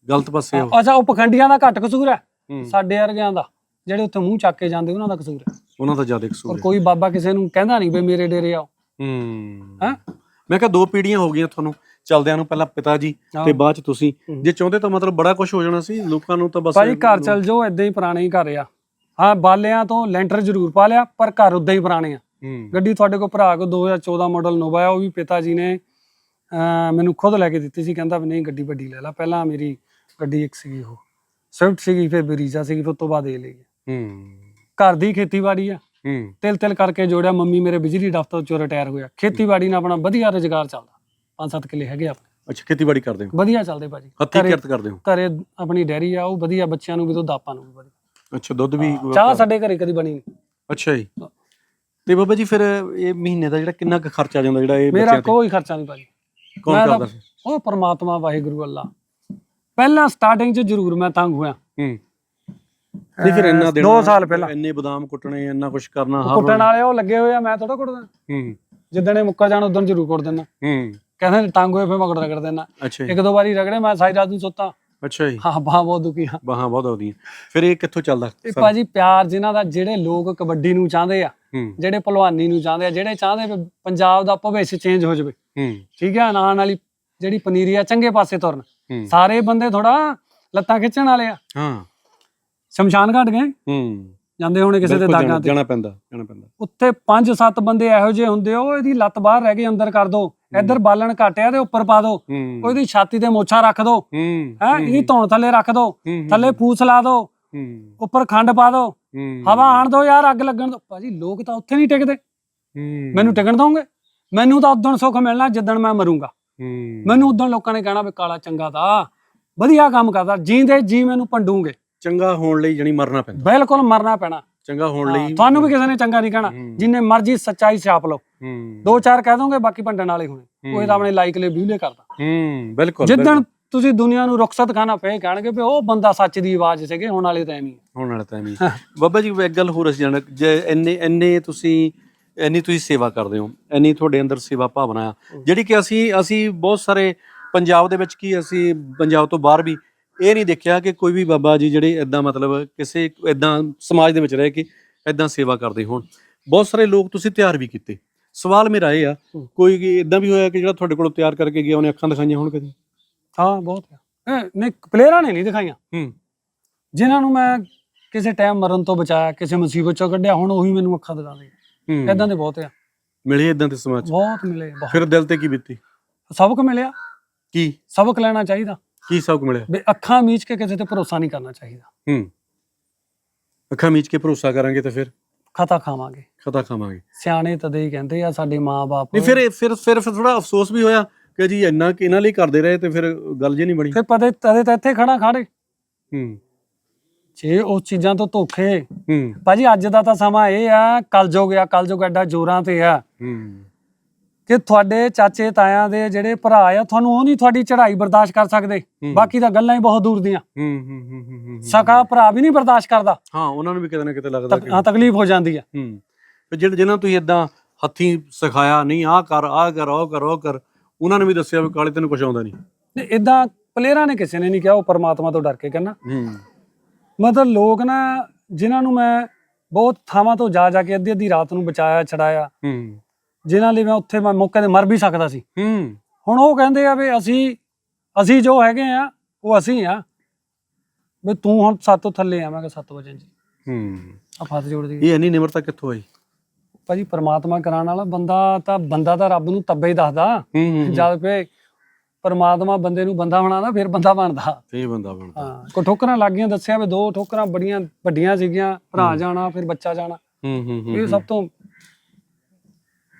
ਗਲਤ ਪਾਸੇ ਹੋ। ਅੱਛਾ ਉਹ ਪਖੰਡੀਆਂ ਦਾ ਘੱਟ ਕਸੂਰ ਹੈ? ਹੂੰ। ਸਾਡੇ ਵਰਗਿਆਂ ਦਾ ਜਿਹੜੇ ਉੱਥੇ ਮੂੰਹ ਚੱਕ ਕੇ ਜਾਂਦੇ ਉਹਨਾਂ ਦਾ ਕਸੂਰ ਹੈ। ਉਹਨਾਂ ਦਾ ਜ਼ਿਆਦਾ ਔਰ ਕਸੂਰ ਹੈ। ਕੋਈ ਬਾਬਾ ਕਿਸੇ ਨੂੰ ਕਹਿੰਦਾ ਨਹੀਂ ਵੀ ਮੇਰੇ ਡੇਰੇ ਆਓ। ਹੂੰ। ਹੈਂ? ਮੈਂ ਕਿਹਾ ਦੋ ਪੀੜ੍ਹੀਆਂ ਹੋ ਗਈਆਂ ਤੁਹਾਨੂੰ। ਚਲਦਿਆਂ ਨੂੰ ਪਹਿਲਾਂ ਪਿਤਾ ਜੀ। ਤੇ ਬਾਅਦ ਚ ਤੁਸੀਂ। ਜੇ ਚਾਹੁੰਦੇ ਤਾਂ ਮਤਲਬ ਬੜਾ ਕੁਝ ਹੋ ਜਾਣਾ ਸੀ ਲੋਕਾਂ ਨੂੰ ਤਾਂ ਬਸ ਭਾਜੀ ਘਰ ਚੱਲ ਜਾਓ ਇਦਾਂ ਹੀ ਪੁਰਾਣੇ ਹੀ ਘਰ ਆ। ਹਾਂ ਬਾਲਿਆਂ ਤੋਂ ਲੈਂਟਰ ਜ਼ਰੂਰ ਪਾ ਲਿਆ ਪਰ ਘਰ ਉਦਾਂ ਹੀ ਪੁਰਾਣੇ ਆ। ਗੱਡੀ ਤੁਹਾਡੇ ਕੋਲ ਭਰਾ ਕੋ 2014 ਮਾਡਲ ਨੋਵਾ ਆ ਉਹ ਵੀ ਪਿਤਾ ਜੀ ਨੇ ਮੈਨੂੰ ਖੁਦ ਲੈ ਕੇ ਦਿੱਤੀ ਸੀ ਕਹਿੰਦਾ ਵੀ ਨਹੀਂ ਗੱਡੀ ਵੱਡੀ ਲੈ ਲੈ। ਪਹਿਲਾਂ ਮੇਰੀ ਗੱਡੀ ਇੱਕ ਸੀਗੀ ਉਹ। ਸਵਿਫਟ ਸੀਗੀ ਫਿਰ ਬਰੀਜ਼ਾ ਸੀਗੀ ਫਿਰ ਤੋਂ ਬਾਅਦ ਇਹ ਲਈ ਹੂੰ। ਘਰ ਦੀ ਖੇਤੀਬਾੜੀ ਆ। ਹੂੰ। ਤਿਲ ਤਿਲ ਕਰਕੇ ਜੋੜਿਆ ਮੰਮੀ ਮੇਰੇ ਬਿਜਲੀ ਦਫ਼ਤਰ ਚੋਂ ਰਿਟਾਇਰ ਹੋਇਆ। ਖੇਤੀਬਾੜੀ ਨਾਲ ਆਪਣਾ ਵਧੀਆ ਰੁਜ਼ਗਾਰ ਚੱਲਦਾ। ਪੰਜ ਸੱਤ ਕਿੱਲੇ ਹੈਗੇ ਆਪਣੇ। ਅੱਛਾ ਖੇਤੀਬਾੜੀ ਕਰਦੇ ਹੋ? ਵਧੀਆ ਚੱਲਦੇ ਭਾਜੀ ਹੱਥੀਂ ਘਰੇ- ਕਿਰਤ ਕਰਦੇ ਹੋ? ਘਰੇ ਆਪਣੀ ਡੈਰੀ ਆ ਉਹ ਵਧੀਆ ਬੱਚਿਆਂ ਨੂੰ ਵੀ ਦੁੱਧ ਆਪਾਂ ਨੂੰ ਵੀ ਵਧੀਆ। ਅੱਛਾ ਦੁੱਧ ਵੀ ਚਾਹ ਸਾਡੇ ਘਰੇ ਕਦੀ ਬਣੀ ਨਹੀਂ। ਅੱਛਾ ਜੀ। ਤੇ ਬਾਬਾ ਜੀ ਫਿਰ ਇਹ ਮਹੀਨੇ ਦਾ ਜਿਹੜਾ ਕਿੰਨਾ ਕੁ ਖਰਚ ਆ ਜਾਂਦਾ ਜਿਹੜਾ ਇਹ ਮੇਰਾ ਬੱਚਿਆਂ ਤੇ? ਕੋਈ ਖਰਚਾ ਨਹੀਂ ਭਾਜੀ ਕੌਣ ਮੈਂ ਤਾਂ- ਕਰਦਾ ਸੀ ਉਹ ਪ੍ਰਮਾਤਮਾ ਵਾਹਿਗੁਰੂ ਅੱਲਾ। ਪਹਿਲਾਂ ਸਟਾਰਟਿੰਗ 'ਚ ਜ਼ਰੂਰ ਮੈਂ ਤੰਗ ਹੋਇਆ। ਹੂੰ। ਨਹੀਂ ਫਿਰ ਇੰਨਾ ਦੇਣਾ ਦੋ ਸਾਲ ਪਹਿਲਾਂ। ਇੰਨੇ ਬਦਾਮ ਕੁੱਟਣੇ ਇੰਨਾ ਕੁਝ ਕਰਨਾ ਉਹ ਕੁੱਟਣ ਵਾਲੇ ਉਹ ਲੱਗੇ ਹੋਏ ਆ ਮੈਂ ਥੋੜਾ ਕੁੱਟਦਾ। ਹੂੰ। ਜਿੱਦਣ ਇਹ ਮੁੱਕਾ ਜਾਣ ਉਦੋਂ ਜ਼ਰੂਰ ਕੁੱਟ ਦਿੰਦਾ। ਹੂੰ। ਕਹਿੰਦੇ ਨੇ ਤੰਗ ਹੋਏ ਫਿਰ ਮੈਂ ਕੁੱਟ ਰਗੜ ਦਿੰਦਾ ਅੱਛਾ ਜੀ। ਇੱਕ ਦੋ ਵਾਰੀ ਰਗੜੇ ਮੈਂ ਸਾਰੀ ਰਾਤ ਨੂੰ ਸੁੱਤਾ। ਅੱਛਾ ਜੀ। ਹਾਂ ਬਾਹ ਬਹੁਤ ਦੁਖੀ ਹਾਂ। ਬਾਹਾਂ ਬਹੁਤ ਆਉਂਦੀਆਂ ਫਿਰ ਇਹ ਕਿੱਥੋਂ ਚੱਲਦਾ? ਇਹ ਸਾਰਾ? ਭਾਜੀ ਪਿਆਰ ਜਿਨ੍ਹਾਂ ਦਾ ਜਿਹੜੇ ਲੋਕ ਕਬੱਡੀ ਨੂੰ ਚਾਹੁੰਦੇ ਆ ਹੂੰ। ਜਿਹੜੇ ਭਲਵਾਨੀ ਨੂੰ ਚਾਹੁੰਦੇ ਆ ਜਿਹੜੇ ਚਾਹੁੰਦੇ ਵੀ ਪੰਜਾਬ ਦਾ ਭਵਿੱਖ ਚੇਂਜ ਹੋ ਜਾਵੇ। ਹੂੰ। ਠੀਕ ਹੈ ਆਉਣ ਵਾਲੀ ਜਿਹੜੀ ਪਨੀਰੀ ਆ ਚੰਗੇ ਪਾਸੇ ਤੁਰਨ। ਹੂੰ। ਸਾਰੇ ਬੰਦੇ ਥੋੜਾ ਲੱਤਾਂ ਖਿੱਚਣ ਵਾਲੇ ਆ। ਹਾਂ। ਸ਼ਮਸ਼ਾਨ ਘਾਟ ਗਏ? ਹੂੰ। ਜਾਂਦੇ ਹੋਣੇ ਕਿਸੇ ਦੇ ਬਿਲਕੁਲ ਦਾਗਾਂ ਜਾਣਾ- ਤੇ। ਜਾਣਾ ਪੈਂਦਾ ਜਾਣਾ ਪੈਂਦਾ। ਉੱਥੇ 5-7 ਬੰਦੇ ਇਹੋ ਜਿਹੇ ਹੁੰਦੇ ਉਹ ਇਹਦੀ ਲੱਤ ਬਾਹਰ ਰਹਿ ਗਈ ਅੰਦਰ ਕਰ ਦੋ। ਇੱਧਰ ਬਾਲਣ ਘਟਿਆ ਤੇ ਉੱਪਰ ਪਾ ਦੋ। ਹੂੰ। ਉਹਦੀ ਛਾਤੀ ਤੇ ਮੋਛਾ ਰੱਖ ਦੋ। ਹੂੰ ਇਹਦੀ ਧੌਣ ਥੱਲੇ ਰੱਖ ਦੋ। ਹੂੰ, ਥੱਲੇ ਫੂਸ ਲਾ ਦੋ। ਹੂੰ। ਉੱਪਰ ਖੰਡ ਪਾ ਦੋ। ਹਵਾ ਆਣ ਦੋ ਯਾਰ ਅੱਗ ਲੱਗਣ ਦੋ। ਭਾਜੀ ਲੋਕ ਤਾਂ ਉੱਥੇ ਨਹੀਂ ਟਿਕਦੇ। ਮੈਨੂੰ ਟਿਕਣ ਦੋਗੇ? ਮੈਨੂੰ ਤਾਂ ਉਦੋਂ ਸੁੱਖ ਮਿਲਣਾ ਜਿੱਦਣ ਮੈਂ ਮਰੂੰਗਾ। ਮੈਨੂੰ ਉਦੋਂ ਲੋਕਾਂ ਨੇ ਕਹਿਣਾ ਵੀ ਕਾਲਾ ਚੰਗਾ ਤਾਂ। ਵਧੀਆ ਕੰਮ ਕਰਦਾ। ਜੀਂਦੇ ਜੀ ਮੈਨੂੰ ਪੰਡੂਗੇ ਚੰਗਾ ਹੋਣ ਲਈ ਜਣੀ ਮਰਨਾ ਪੈਂਦਾ। ਬਿਲਕੁਲ ਮਰਨਾ ਪੈਣਾ। ਚੰਗਾ ਹੋਣ ਲਈ ਤੁਹਾਨੂੰ ਵੀ ਕਿਸੇ ਨੇ ਚੰਗਾ ਨਹੀਂ ਕਹਿਣਾ। ਜਿੰਨੇ ਮਰਜ਼ੀ ਸੱਚਾਈ ਛਾਪ ਲਓ। ਦੋ ਚਾਰ ਕਹਿ ਦੋਗੇ ਬਾਕੀ ਭੰਡਣ ਵਾਲੇ ਹੋਣੇ। ਉਹ ਤਾਂ ਆਪਣੇ ਲਾਈਕ ਲਈ ਵਿਊਲੇ ਕਰਦਾ। ਹੂੰ ਬਿਲਕੁਲ ਜਿੱਦਣ ਤੁਸੀਂ ਦੁਨੀਆ ਨੂੰ ਰੁਖਸਤ ਖਾਣਾ ਫੇਰ ਕਹਿਣਗੇ ਵੀ ਉਹ ਬੰਦਾ ਸੱਚ ਦੀ ਆਵਾਜ਼ ਸੀਗੇ ਹੁਣ ਵਾਲੇ ਤਾਂ ਐਵੇਂ। ਹੋਣ ਵਾਲਾ ਤਾਂ ਐਵੇਂ ਬਾਬਾ ਜੀ ਇੱਕ ਗੱਲ ਹੋਰ ਅਸੀਂ ਜਾਣ ਜੇ ਇੰਨੇ ਇੰਨੇ ਤੁਸੀਂ ਇੰਨੀ ਤੁਸੀਂ ਸੇਵਾ ਕਰਦੇ ਹੋ ਇੰਨੀ ਤੁਹਾਡੇ ਅੰਦਰ ਸੇਵਾ ਭਾਵਨਾ ਆ ਜਿਹੜੀ ਕਿ ਅਸੀਂ ਅਸੀਂ ਬਹੁਤ ਸਾਰੇ ਪੰਜਾਬ ਦੇ ਵਿੱਚ ਕੀ ਅਸੀਂ ਪੰਜਾਬ ਤੋਂ ਬਾਹਰ ਵੀ ਇਹ ਨਹੀਂ ਦੇਖਿਆ ਕਿ ਕੋਈ ਵੀ ਬਾਬਾ ਜੀ ਜਿਹੜੇ ਇਦਾਂ ਮਤਲਬ ਕਿਸੇ ਇਦਾਂ ਸਮਾਜ ਦੇ ਵਿੱਚ ਰਹਿ ਕੇ ਇਦਾਂ ਸੇਵਾ ਕਰਦੇ ਹੋਣ। ਬਹੁਤ ਸਾਰੇ ਲੋਕ ਤੁਸੀਂ ਤਿਆਰ ਵੀ ਕੀਤੇ। ਸਵਾਲ ਮੇਰਾ ਇਹ ਆ। ਕੋਈ ਇਦਾਂ ਵੀ ਹੋਇਆ ਕਿ ਜਿਹੜਾ ਤੁਹਾਡੇ ਕੋਲੋਂ ਤਿਆਰ ਕਰਕੇ ਗਿਆ ਉਹਨੇ ਅੱਖਾਂ ਦਿਖਾਈਆਂ ਹੋਣ ਕਦੀ? ਹਾਂ ਬਹੁਤ ਨਹੀਂ ਪਲੇਅਰਾਂ ਨੇ ਨਹੀਂ ਦਿਖਾਈਆਂ। ਹੂੰ। ਜਿਨ੍ਹਾਂ ਨੂੰ ਮੈਂ ਕਿਸੇ ਟਾਈਮ ਮਰਨ ਤੋਂ ਬਚਾਇਆ ਕਿਸੇ ਮੁਸੀਬਤ ਚੋਂ ਕੱਢਿਆ ਹੁਣ ਉਹੀ ਮੈਨੂੰ ਅੱਖਾਂ ਦਿਖਾਉਂਦੇ ਹੂੰ। ਇਦਾਂ ਦੇ ਬਹੁਤ ਆ। ਮਿਲੇ ਇਦਾਂ ਦੇ ਸਮਾਜ? ਬਹੁਤ ਮਿਲੇ ਬਹੁਤ। ਫਿਰ ਦਿਲ ਤੇ ਕੀ ਬੀਤੀ? ਸਬਕ ਮਿਲਿਆ। ਕੀ? ਸਬਕ ਲੈਣਾ ਚਾਹੀਦਾ। ਕੀ ਸਬਕ ਮਿਲਿਆ? ਵੀ ਅੱਖਾਂ ਮੀਚ ਕੇ ਕਿਸੇ ਤੇ ਭਰੋਸਾ ਨਹੀਂ ਕਰਨਾ ਚਾਹੀਦਾ। ਹੂੰ। ਅੱਖਾਂ ਮੀਚ ਕੇ ਭਰੋਸਾ ਕਰਾਂਗੇ ਤਾਂ ਫਿਰ? ਖਤਾ ਖਾਵਾਂਗੇ। ਖਤਾ ਖਾਵਾਂਗੇ। ਸਿਆਣੇ ਤਦੇ ਹੀ ਕਹਿੰਦੇ ਆ ਸਾਡੇ ਮਾਪੇ ਨਹੀਂ ਫਿਰ ਫਿਰ ਫਿਰ ਥੋੜਾ ਅਫਸੋਸ ਵੀ ਹੋਇਆ ਕਿ ਜੀ ਇੰਨਾ ਕਿ ਇਹਨਾਂ ਲਈ ਕਰਦੇ ਰਹੇ ਤੇ ਫਿਰ ਗੱਲ ਜੇ ਨਹੀਂ ਬਣੀ। ਫਿਰ ਪਤੇ ਤਦੇ ਤਾਂ ਇੱਥੇ ਖੜਾ ਖਾੜੇ ਹੂੰ। ਜੇ ਉਸ ਚੀਜ਼ਾਂ ਤੋਂ ਧੋਖੇ। ਹੂੰ। ਭਾਜੀ ਅੱਜ ਦਾ ਤਾਂ ਸਮਾਂ ਇਹ ਆ ਕਲਯੁਗ ਆ ਕਲਯੁਗ ਐਡਾ ਜ਼ੋਰਾਂ ਤੇ ਆ। ਹੂੰ। ਕਿ ਤੁਹਾਡੇ ਚਾਚੇ ਤਾਇਆਂ ਦੇ ਜਿਹੜੇ ਭਰਾ ਆ ਤੁਹਾਨੂੰ ਉਹ ਨਹੀਂ ਤੁਹਾਡੀ ਚੜ੍ਹਾਈ ਬਰਦਾਸ਼ਤ ਕਰ ਸਕਦੇ? ਬਾਕੀ ਤਾਂ ਗੱਲਾਂ ਹੀ ਬਹੁਤ ਦੂਰ ਦੀਆਂ। ਹੂੰ ਹੂੰ ਹੂੰ ਹੂੰ, ਹੂੰ ਸਕਾ ਭਰਾ ਵੀ ਨਹੀਂ ਬਰਦਾਸ਼ਤ ਕਰਦਾ। ਹਾਂ ਉਹਨਾਂ ਨੂੰ ਵੀ ਕਿਤੇ ਨਾ ਕਿਤੇ ਲੱਗਦਾ ਕਿ ਹਾਂ ਤਕਲੀਫ ਹੋ ਜਾਂਦੀ ਆ। ਹੂੰ। ਤੇ ਜਿਹੜੇ ਜਿਹਨਾਂ ਤੁਸੀਂ ਇਦਾਂ ਹੱਥੀਂ ਸਿਖਾਇਆ ਨਹੀਂ ਆਹ ਕਰ ਆਹ ਕਰ ਉਹ ਕਰ ਉਹ ਕਰ ਉਹਨਾਂ ਨੇ ਵੀ ਦੱਸਿਆ ਵੀ ਕਾਲੇ ਤੈਨੂੰ ਕੁਝ ਆਉਂਦਾ ਨਹੀਂ। ਤੇ ਇਦਾਂ ਪਲੇਅਰਾਂ ਨੇ ਕਿਸੇ ਨੇ ਨਹੀਂ ਕਿਹਾ ਉਹ ਪਰਮਾਤਮਾ ਤੋਂ ਡਰ ਕੇ ਕਹਿੰਦਾ। ਹੂੰ। ਮਤਲਬ ਲੋਕ ਨਾ ਜਿਨ੍ਹਾਂ ਨੂੰ ਮੈਂ ਬਹੁਤ ਥਾਵਾਂ ਤੋਂ ਜਾ ਜਾ ਕੇ ਅੱਧੀ ਅੱਧੀ ਰਾਤ ਨੂੰ ਬਚਾਇਆ ਛਡਾਇਆ ਹੂੰ। ਜਿਨ੍ਹਾਂ ਲਈ ਮੈਂ ਉੱਥੇ ਮੈਂ ਮੌਕੇ ਤੇ ਮਰ ਵੀ ਸਕਦਾ ਸੀ। ਹੂੰ। ਹੁਣ ਉਹ ਕਹਿੰਦੇ ਆ ਵੀ ਅਸੀਂ ਅਸੀਂ ਜੋ ਹੈਗੇ ਆ ਉਹ ਅਸੀਂ ਆ। ਵੀ ਤੂੰ ਹੁਣ ਸੱਤ ਤੋਂ ਥੱਲੇ ਆ। ਮੈਂ ਕਿਹਾ 7 ਵਜੇ ਜੀ। ਹੂੰ। ਆ ਫਸ ਜੋੜ ਦੀ। ਇਹ ਇੰਨੀ ਨਿਮਰਤਾ ਕਿੱਥੋਂ ਆਈ? ਭਾਜੀ ਪਰਮਾਤਮਾ ਕਰਾਉਣ ਵਾਲਾ ਬੰਦਾ ਤਾਂ ਬੰਦਾ ਤਾਂ ਰੱਬ ਨੂੰ ਤੱਬੇ ਹੀ ਦੱਸਦਾ। ਹੂੰ ਹੂੰ ਜਦ ਪਏ ਪਰਮਾਤਮਾ ਬੰਦੇ ਨੂੰ ਬੰਦਾ ਬਣਾਉਂਦਾ ਫਿਰ ਬੰਦਾ ਬਣਦਾ। ਇਹ ਬੰਦਾ ਬਣਦਾ। ਹਾਂ ਕੋ ਠੋਕਰਾਂ ਲੱਗ ਗਈਆਂ ਦੱਸਿਆ ਵੀ ਦੋ ਠੋਕਰਾਂ ਬੜੀਆਂ ਵੱਡੀਆਂ ਸੀਗੀਆਂ ਭਰਾ ਜਾਣਾ ਫਿਰ ਬੱਚਾ ਜਾਣਾ। ਹੂੰ ਹੂੰ ਹੂੰ ਇਹ ਸਭ ਤੋਂ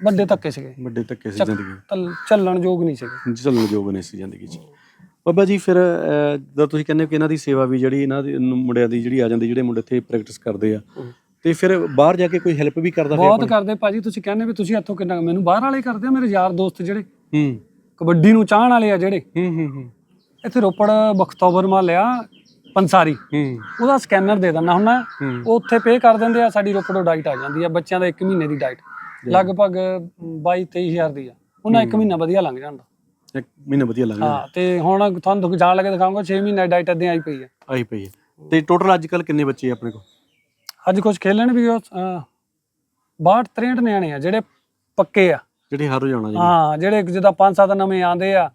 ਵੱਡੇ ਧੱਕੇ ਸੀਗੇ। ਵੱਡੇ ਧੱਕੇ ਸੀ ਜ਼ਿੰਦਗੀ। ਚੱਲ- ਚੱਲਣ ਯੋਗ ਨਹੀਂ ਸੀਗੇ। ਚੱਲਣ ਯੋਗ ਨਹੀਂ ਸੀ ਜ਼ਿੰਦਗੀ 'ਚ। ਬਾਬਾ ਜੀ ਫਿਰ ਅਹ, ਜਦੋਂ ਤੁਸੀਂ ਕਹਿੰਦੇ ਹੋ ਕਿ ਇਹਨਾਂ ਦੀ ਸੇਵਾ ਵੀ ਜਿਹੜੀ ਇਹਨਾਂ ਦੇ ਨੂੰ ਮੁੰਡਿਆਂ ਦੀ ਜਿਹੜੀ ਆ ਜਾਂਦੀ ਜਿਹੜੇ ਮੁੰਡੇ ਇੱਥੇ ਪ੍ਰੈਕਟਿਸ ਕਰਦੇ ਆ ਤੇ ਫਿਰ ਬਾਹਰ ਜਾ ਕੇ ਕੋਈ ਹੈਲਪ ਵੀ ਕਰਦਾ ਫਿਰ ਬਹੁਤ ਕਰਦੇ ਭਾਜੀ ਤੁਸੀਂ ਕਹਿੰਦੇ ਵੀ ਤੁਸੀਂ ਇੱਥੋਂ ਕਿੰਨਾ ਮੈਨੂੰ ਬਾਹਰ ਵਾਲੇ ਕਰਦੇ ਆ ਮੇਰੇ ਯਾਰ ਦੋਸਤ ਜਿਹੜੇ। ਹੂੰ। ਕਬੱਡੀ ਨੂੰ ਚਾਹਣ ਵਾਲੇ ਆ ਜਿਹੜੇ। ਹੂੰ ਹੂੰ ਹੂੰ। ਇੱਥੇ ਰੋਪੜ ਬਖਤੌਬਰ ਮਾ ਲਿਆ ਪੰਸਾਰੀ। ਹੂੰ। ਉਹਦਾ ਸਕੈਨਰ ਦੇ ਦਿੰਦਾ ਹੁੰਦਾ। ਹੂੰ। ਉਹ ਉੱਥੇ ਪੇ ਕਰ ਦਿੰਦੇ ਆ ਸਾਡੀ ਰੋਪੜੋਂ ਡਾਈਟ ਆ ਜਾਂਦੀ ਆ ਬੱਚਿਆਂ ਦਾ 1 ਮਹੀਨੇ ਦੀ ਡਾਈਟ ਲਗਭਗ 22 23000 ਦੀ ਆ। ਉਹਨਾਂ ਇੱਕ ਮਹੀਨਾ ਵਧੀਆ ਲੰਘ ਜਾਂਦਾ। ਇੱਕ ਮਹੀਨਾ ਵਧੀਆ ਲੱਗਦਾ ਹਾਂ ਤੇ ਹੁਣ ਤੁਹਾਨੂੰ ਦੁੱਖ ਜਾਣ ਲੱਗੇ ਦਿਖਾਉਂਗਾ 6 ਮਹੀਨੇ ਡਾਈਟ ਅੱਧੇ ਆਈ ਪਈ ਆ। ਆਈ ਪਈ ਹੈ ਤੇ ਟੋਟਲ ਅੱਜ ਕੱਲ ਕਿੰਨੇ ਬੱਚੇ ਆ ਆਪਣੇ ਕੋਲ? ਅੱਜ ਕੁਝ ਖੇਲਣ ਵੀ ਉਹ 62 63 ਨਿਆਣੇ ਆ ਜਿਹੜੇ ਪੱਕੇ ਆ। ਜਿਹੜੇ ਹਰ ਰੋਜ਼ਾਨਾ ਜੀ। ਹਾਂ ਜਿਹੜੇ ਜਿੱਦਾਂ ਪੰਜ ਸੱਤ ਨਵੇਂ ਆਂਦੇ ਆ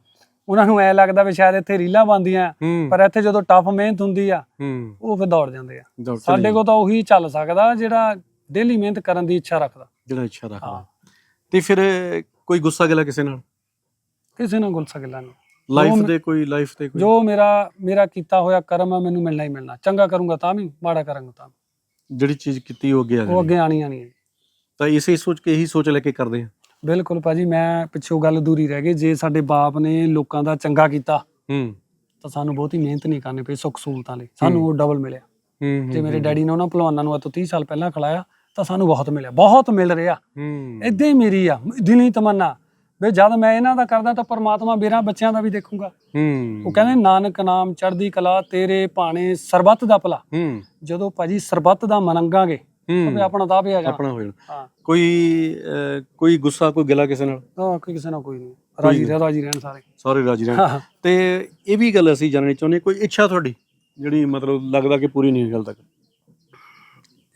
ਉਹਨਾਂ ਨੂੰ ਐ ਲੱਗਦਾ ਵੀ ਸ਼ਾਇਦ ਇੱਥੇ ਰੀਲਾਂ ਬਣਦੀਆਂ ਹੂੰ। ਪਰ ਇੱਥੇ ਜਦੋਂ ਟਫ ਮਿਹਨਤ ਹੁੰਦੀ ਆ ਉਹ ਫਿਰ ਦੌੜ ਜਾਂਦੇ ਆ। ਸਾਡੇ ਕੋਲ ਤਾਂ ਉਹੀ ਚੱਲ ਸਕਦਾ ਜਿਹੜਾ ਡੇਲੀ ਮਿਹਨਤ ਕਰਨ ਦੀ ਇੱਛਾ ਰੱਖਦਾ। ਜਿਹੜਾ ਇੱਛਾ ਰੱਖਦਾ। ਤੇ ਫਿਰ ਕੋਈ ਗੁੱਸਾ ਗਿਲਾ ਕਿਸੇ ਨਾਲ? ਕਿਸੇ ਨਾਲ ਗੁਲਸਾ ਗਿਲਾ ਨਹੀਂ। ਲਾਈਫ ਦੇ ਕੋਈ ਲਾਈਫ ਤੇ ਕੋਈ? ਜੋ ਮੇਰਾ ਮੇਰਾ ਕੀਤਾ ਹੋਇਆ ਕਰਮ ਆ ਮੈਨੂੰ ਮਿਲਣਾ ਹੀ ਮਿਲਣਾ। ਚੰਗਾ ਕਰੂੰਗਾ ਤਾਂ ਵੀ ਮਾੜਾ ਕਰਾਂਗਾ ਤਾਂ। ਜਿਹੜੀ ਚੀਜ਼ ਕੀਤੀ ਉਹ ਅੱਗੇ ਆ ਉਹ ਅੱਗੇ ਆਣੀ ਆਣੀ ਹੈ ਤਾਂ ਇਸੇ ਸੋਚ ਕੇ ਇਹੀ ਸੋਚ ਲੈ ਕੇ ਕਰਦੇ ਆ? ਬਿਲਕੁਲ ਭਾਜੀ ਮੈਂ ਪਿੱਛੋਂ ਗੱਲ ਦੂਰੀ ਰਹਿ ਗਈ। ਜੇ ਸਾਡੇ ਬਾਪ ਨੇ ਲੋਕਾਂ ਦਾ ਚੰਗਾ ਕੀਤਾ ਹੂੰ। ਤਾਂ ਸਾਨੂੰ ਬਹੁਤੀ ਮਿਹਨਤ ਨਹੀਂ ਕਰਨੀ ਪਈ ਸੁੱਖ ਸਹੂਲਤਾਂ ਲਈ। ਸਾਨੂੰ ਉਹ ਡਬਲ ਮਿਲਿਆ। ਹੂੰ ਜੇ ਮੇਰੇ ਡੈਡੀ ਨੇ ਉਹਨਾਂ ਪਹਿਲਵਾਨਾਂ ਨੂੰ ਅੱਜ ਤੋਂ 30 ਸਾਲ ਪਹਿਲਾਂ ਖਿਲਾਇਆ ਤਾਂ ਸਾਨੂੰ ਬਹੁਤ ਮਿਲਿਆ ਬਹੁਤ ਮਿਲ ਰਿਹਾ। ਹੂੰ। ਇਦਾਂ ਹੀ ਮੇਰੀ ਆ ਦਿਲੀ ਤਮੰਨਾ। ਵੀ ਜਦ ਮੈਂ ਇਹਨਾਂ ਦਾ ਕਰਦਾ ਤਾਂ ਪਰਮਾਤਮਾ ਮੇਰਾ ਬੱਚਿਆਂ ਦਾ ਵੀ ਦੇਖੂਗਾ। ਹੂੰ। ਉਹ ਕਹਿੰਦੇ ਨਾਨਕ ਨਾਮ ਚੜ੍ਹਦੀ ਕਲਾ ਤੇਰੇ ਭਾਣੇ ਸਰਬੱਤ ਦਾ ਭਲਾ। ਹੂੰ। ਜਦੋਂ ਭਾਜੀ ਸਰਬੱਤ ਦਾ ਮਨੰਗਾਂਗੇ ਤਾਂ ਹੂੰ ਆਪਣਾ ਤਾਂ ਵੀ ਆ ਜਾਣਾ। ਆਪਣਾ ਹੋ ਜਾਣਾ। ਹਾਂ। ਕੋਈ ਕੋਈ ਗੁੱਸਾ ਕੋਈ ਗਿਲਾ ਕਿਸੇ ਨਾਲ? ਤਾਂ ਕੋਈ ਕਿਸੇ ਨਾਲ ਕੋਈ ਨਹੀਂ। ਰਾਜੀ ਰਹਿ ਰਾਜੀ ਰਹਿਣ ਸਾਰੇ। ਸਾਰੇ ਰਾਜੀ ਰਹਿਣ। ਹਾਂ ਤੇ ਇਹ ਵੀ ਗੱਲ ਅਸੀਂ ਜਾਣਨੀ ਚਾਹੁੰਦੇ ਹਾਂ, ਕੋਈ ਇੱਛਾ ਤੁਹਾਡੀ? ਜਿਹੜੀ ਮਤਲਬ ਲੱਗਦਾ ਕਿ ਪੂਰੀ ਨਹੀਂ ਹੋਈ ਹਾਲ ਤੱਕ?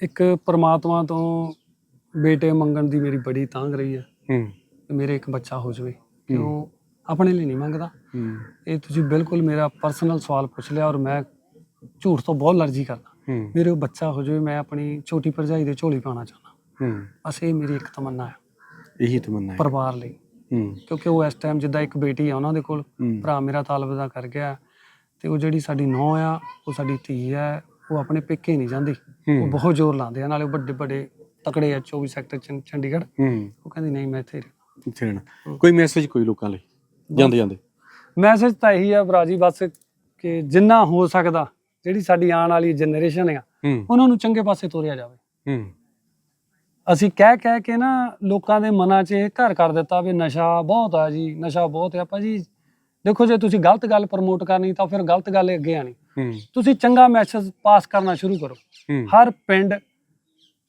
ਇੱਕ ਪਰਮਾਤਮਾ ਤੋਂ ਬੇਟੇ ਮੰਗਣ ਦੀ ਮੇਰੀ ਬੜੀ ਤਾਂਘ ਰਹੀ ਹੈ ਹੂੰ। ਕਿ ਮੇਰੇ ਇੱਕ ਬੱਚਾ ਹੋ ਜਾਵੇ ਕਿਉਂ ਆਪਣੇ ਲਈ ਨਹੀਂ ਮੰਗਦਾ। ਹੂੰ। ਇਹ ਤੁਸੀਂ ਬਿਲਕੁਲ ਮੇਰਾ ਪਰਸਨਲ ਸਵਾਲ ਪੁੱਛ ਲਿਆ ਔਰ ਮੈਂ ਝੂਠ ਤੋਂ ਬਹੁਤ ਅਲਰਜੀ ਕਰਦਾ। ਮੇਰੇ ਉਹ ਬੱਚਾ ਹੋ ਜਾਵੇ ਮੈਂ ਆਪਣੀ ਛੋਟੀ ਭਰਜਾਈ ਦੇ ਝੋਲੀ ਪਾਉਣਾ ਚਾਹੁੰਦਾ। ਹੂੰ। ਬਸ ਇਹ ਮੇਰੀ ਇੱਕ ਤਮੰਨਾ ਹੈ। ਇਹੀ ਤਮੰਨਾ ਹੈ। ਪਰਿਵਾਰ ਲਈ। ਹੂੰ। ਕਿਉਂਕਿ ਉਹ ਇਸ ਟਾਈਮ ਜਿੱਦਾਂ ਇੱਕ ਬੇਟੀ ਆ ਉਹਨਾਂ ਦੇ ਕੋਲ ਭਰਾ ਮੇਰਾ ਤਾਲਬ ਦਾ ਕਰ ਗਿਆ ਤੇ ਉਹ ਜਿਹੜੀ ਸਾਡੀ ਨੌਂ ਆ ਉਹ ਸਾਡੀ ਧੀ ਆ ਉਹ ਆਪਣੇ ਪੇਕੇ ਨਹੀਂ ਜਾਂਦੀ। ਉਹ ਬਹੁਤ ਜ਼ੋਰ ਲਾਉਂਦੇ ਆ ਨਾਲੇ ਵੱਡੇ ਵੱਡੇ ਤਕੜੇ ਆ 24 ਸੈਕਟਰ ਚੰਡੀਗੜ੍ਹ। ਉਹ ਕਹਿੰਦੀ ਨਹੀਂ ਮੈਂ ਇੱਥੇ ਰਹਿਣਾ। ਇੱਥੇ ਰਹਿਣਾ। ਕੋਈ ਮੈਸੇਜ ਕੋਈ ਲੋਕਾਂ ਲਈ? ਜਾਂਦੇ ਜਾਂਦੇ। ਮੈਸੇਜ ਤਾਂ ਇਹੀ ਆ ਭਰਾ ਜੀ ਬਸ ਕਿ ਜਿੰਨਾ ਹੋ ਸਕਦਾ ਜਿਹੜੀ ਸਾਡੀ ਆਉਣ ਵਾਲੀ ਜਨਰੇਸ਼ਨ ਆ ਉਹਨਾਂ ਨੂੰ ਚੰਗੇ ਪਾਸੇ ਤੋਰਿਆ ਜਾਵੇ। ਅਸੀਂ ਕਹਿ ਕਹਿ ਕੇ ਨਾ ਲੋਕਾਂ ਦੇ ਮਨਾਂ 'ਚ ਇਹ ਘਰ ਕਰ ਦਿੱਤਾ ਵੀ ਨਸ਼ਾ ਬਹੁਤ ਆ ਜੀ ਨਸ਼ਾ ਬਹੁਤ ਆ। ਭਾਜੀ ਦੇਖੋ ਜੇ ਤੁਸੀਂ ਗਲਤ ਗੱਲ ਪ੍ਰਮੋਟ ਕਰਨੀ ਤਾਂ ਫਿਰ ਗਲਤ ਗੱਲ ਅੱਗੇ ਆਣੀ ਤੁਸੀਂ ਚੰਗਾ ਮੈਸੇਜ ਪਾਸ ਕਰਨਾ ਸ਼ੁਰੂ ਕਰੋ। ਹਰ ਪਿੰਡ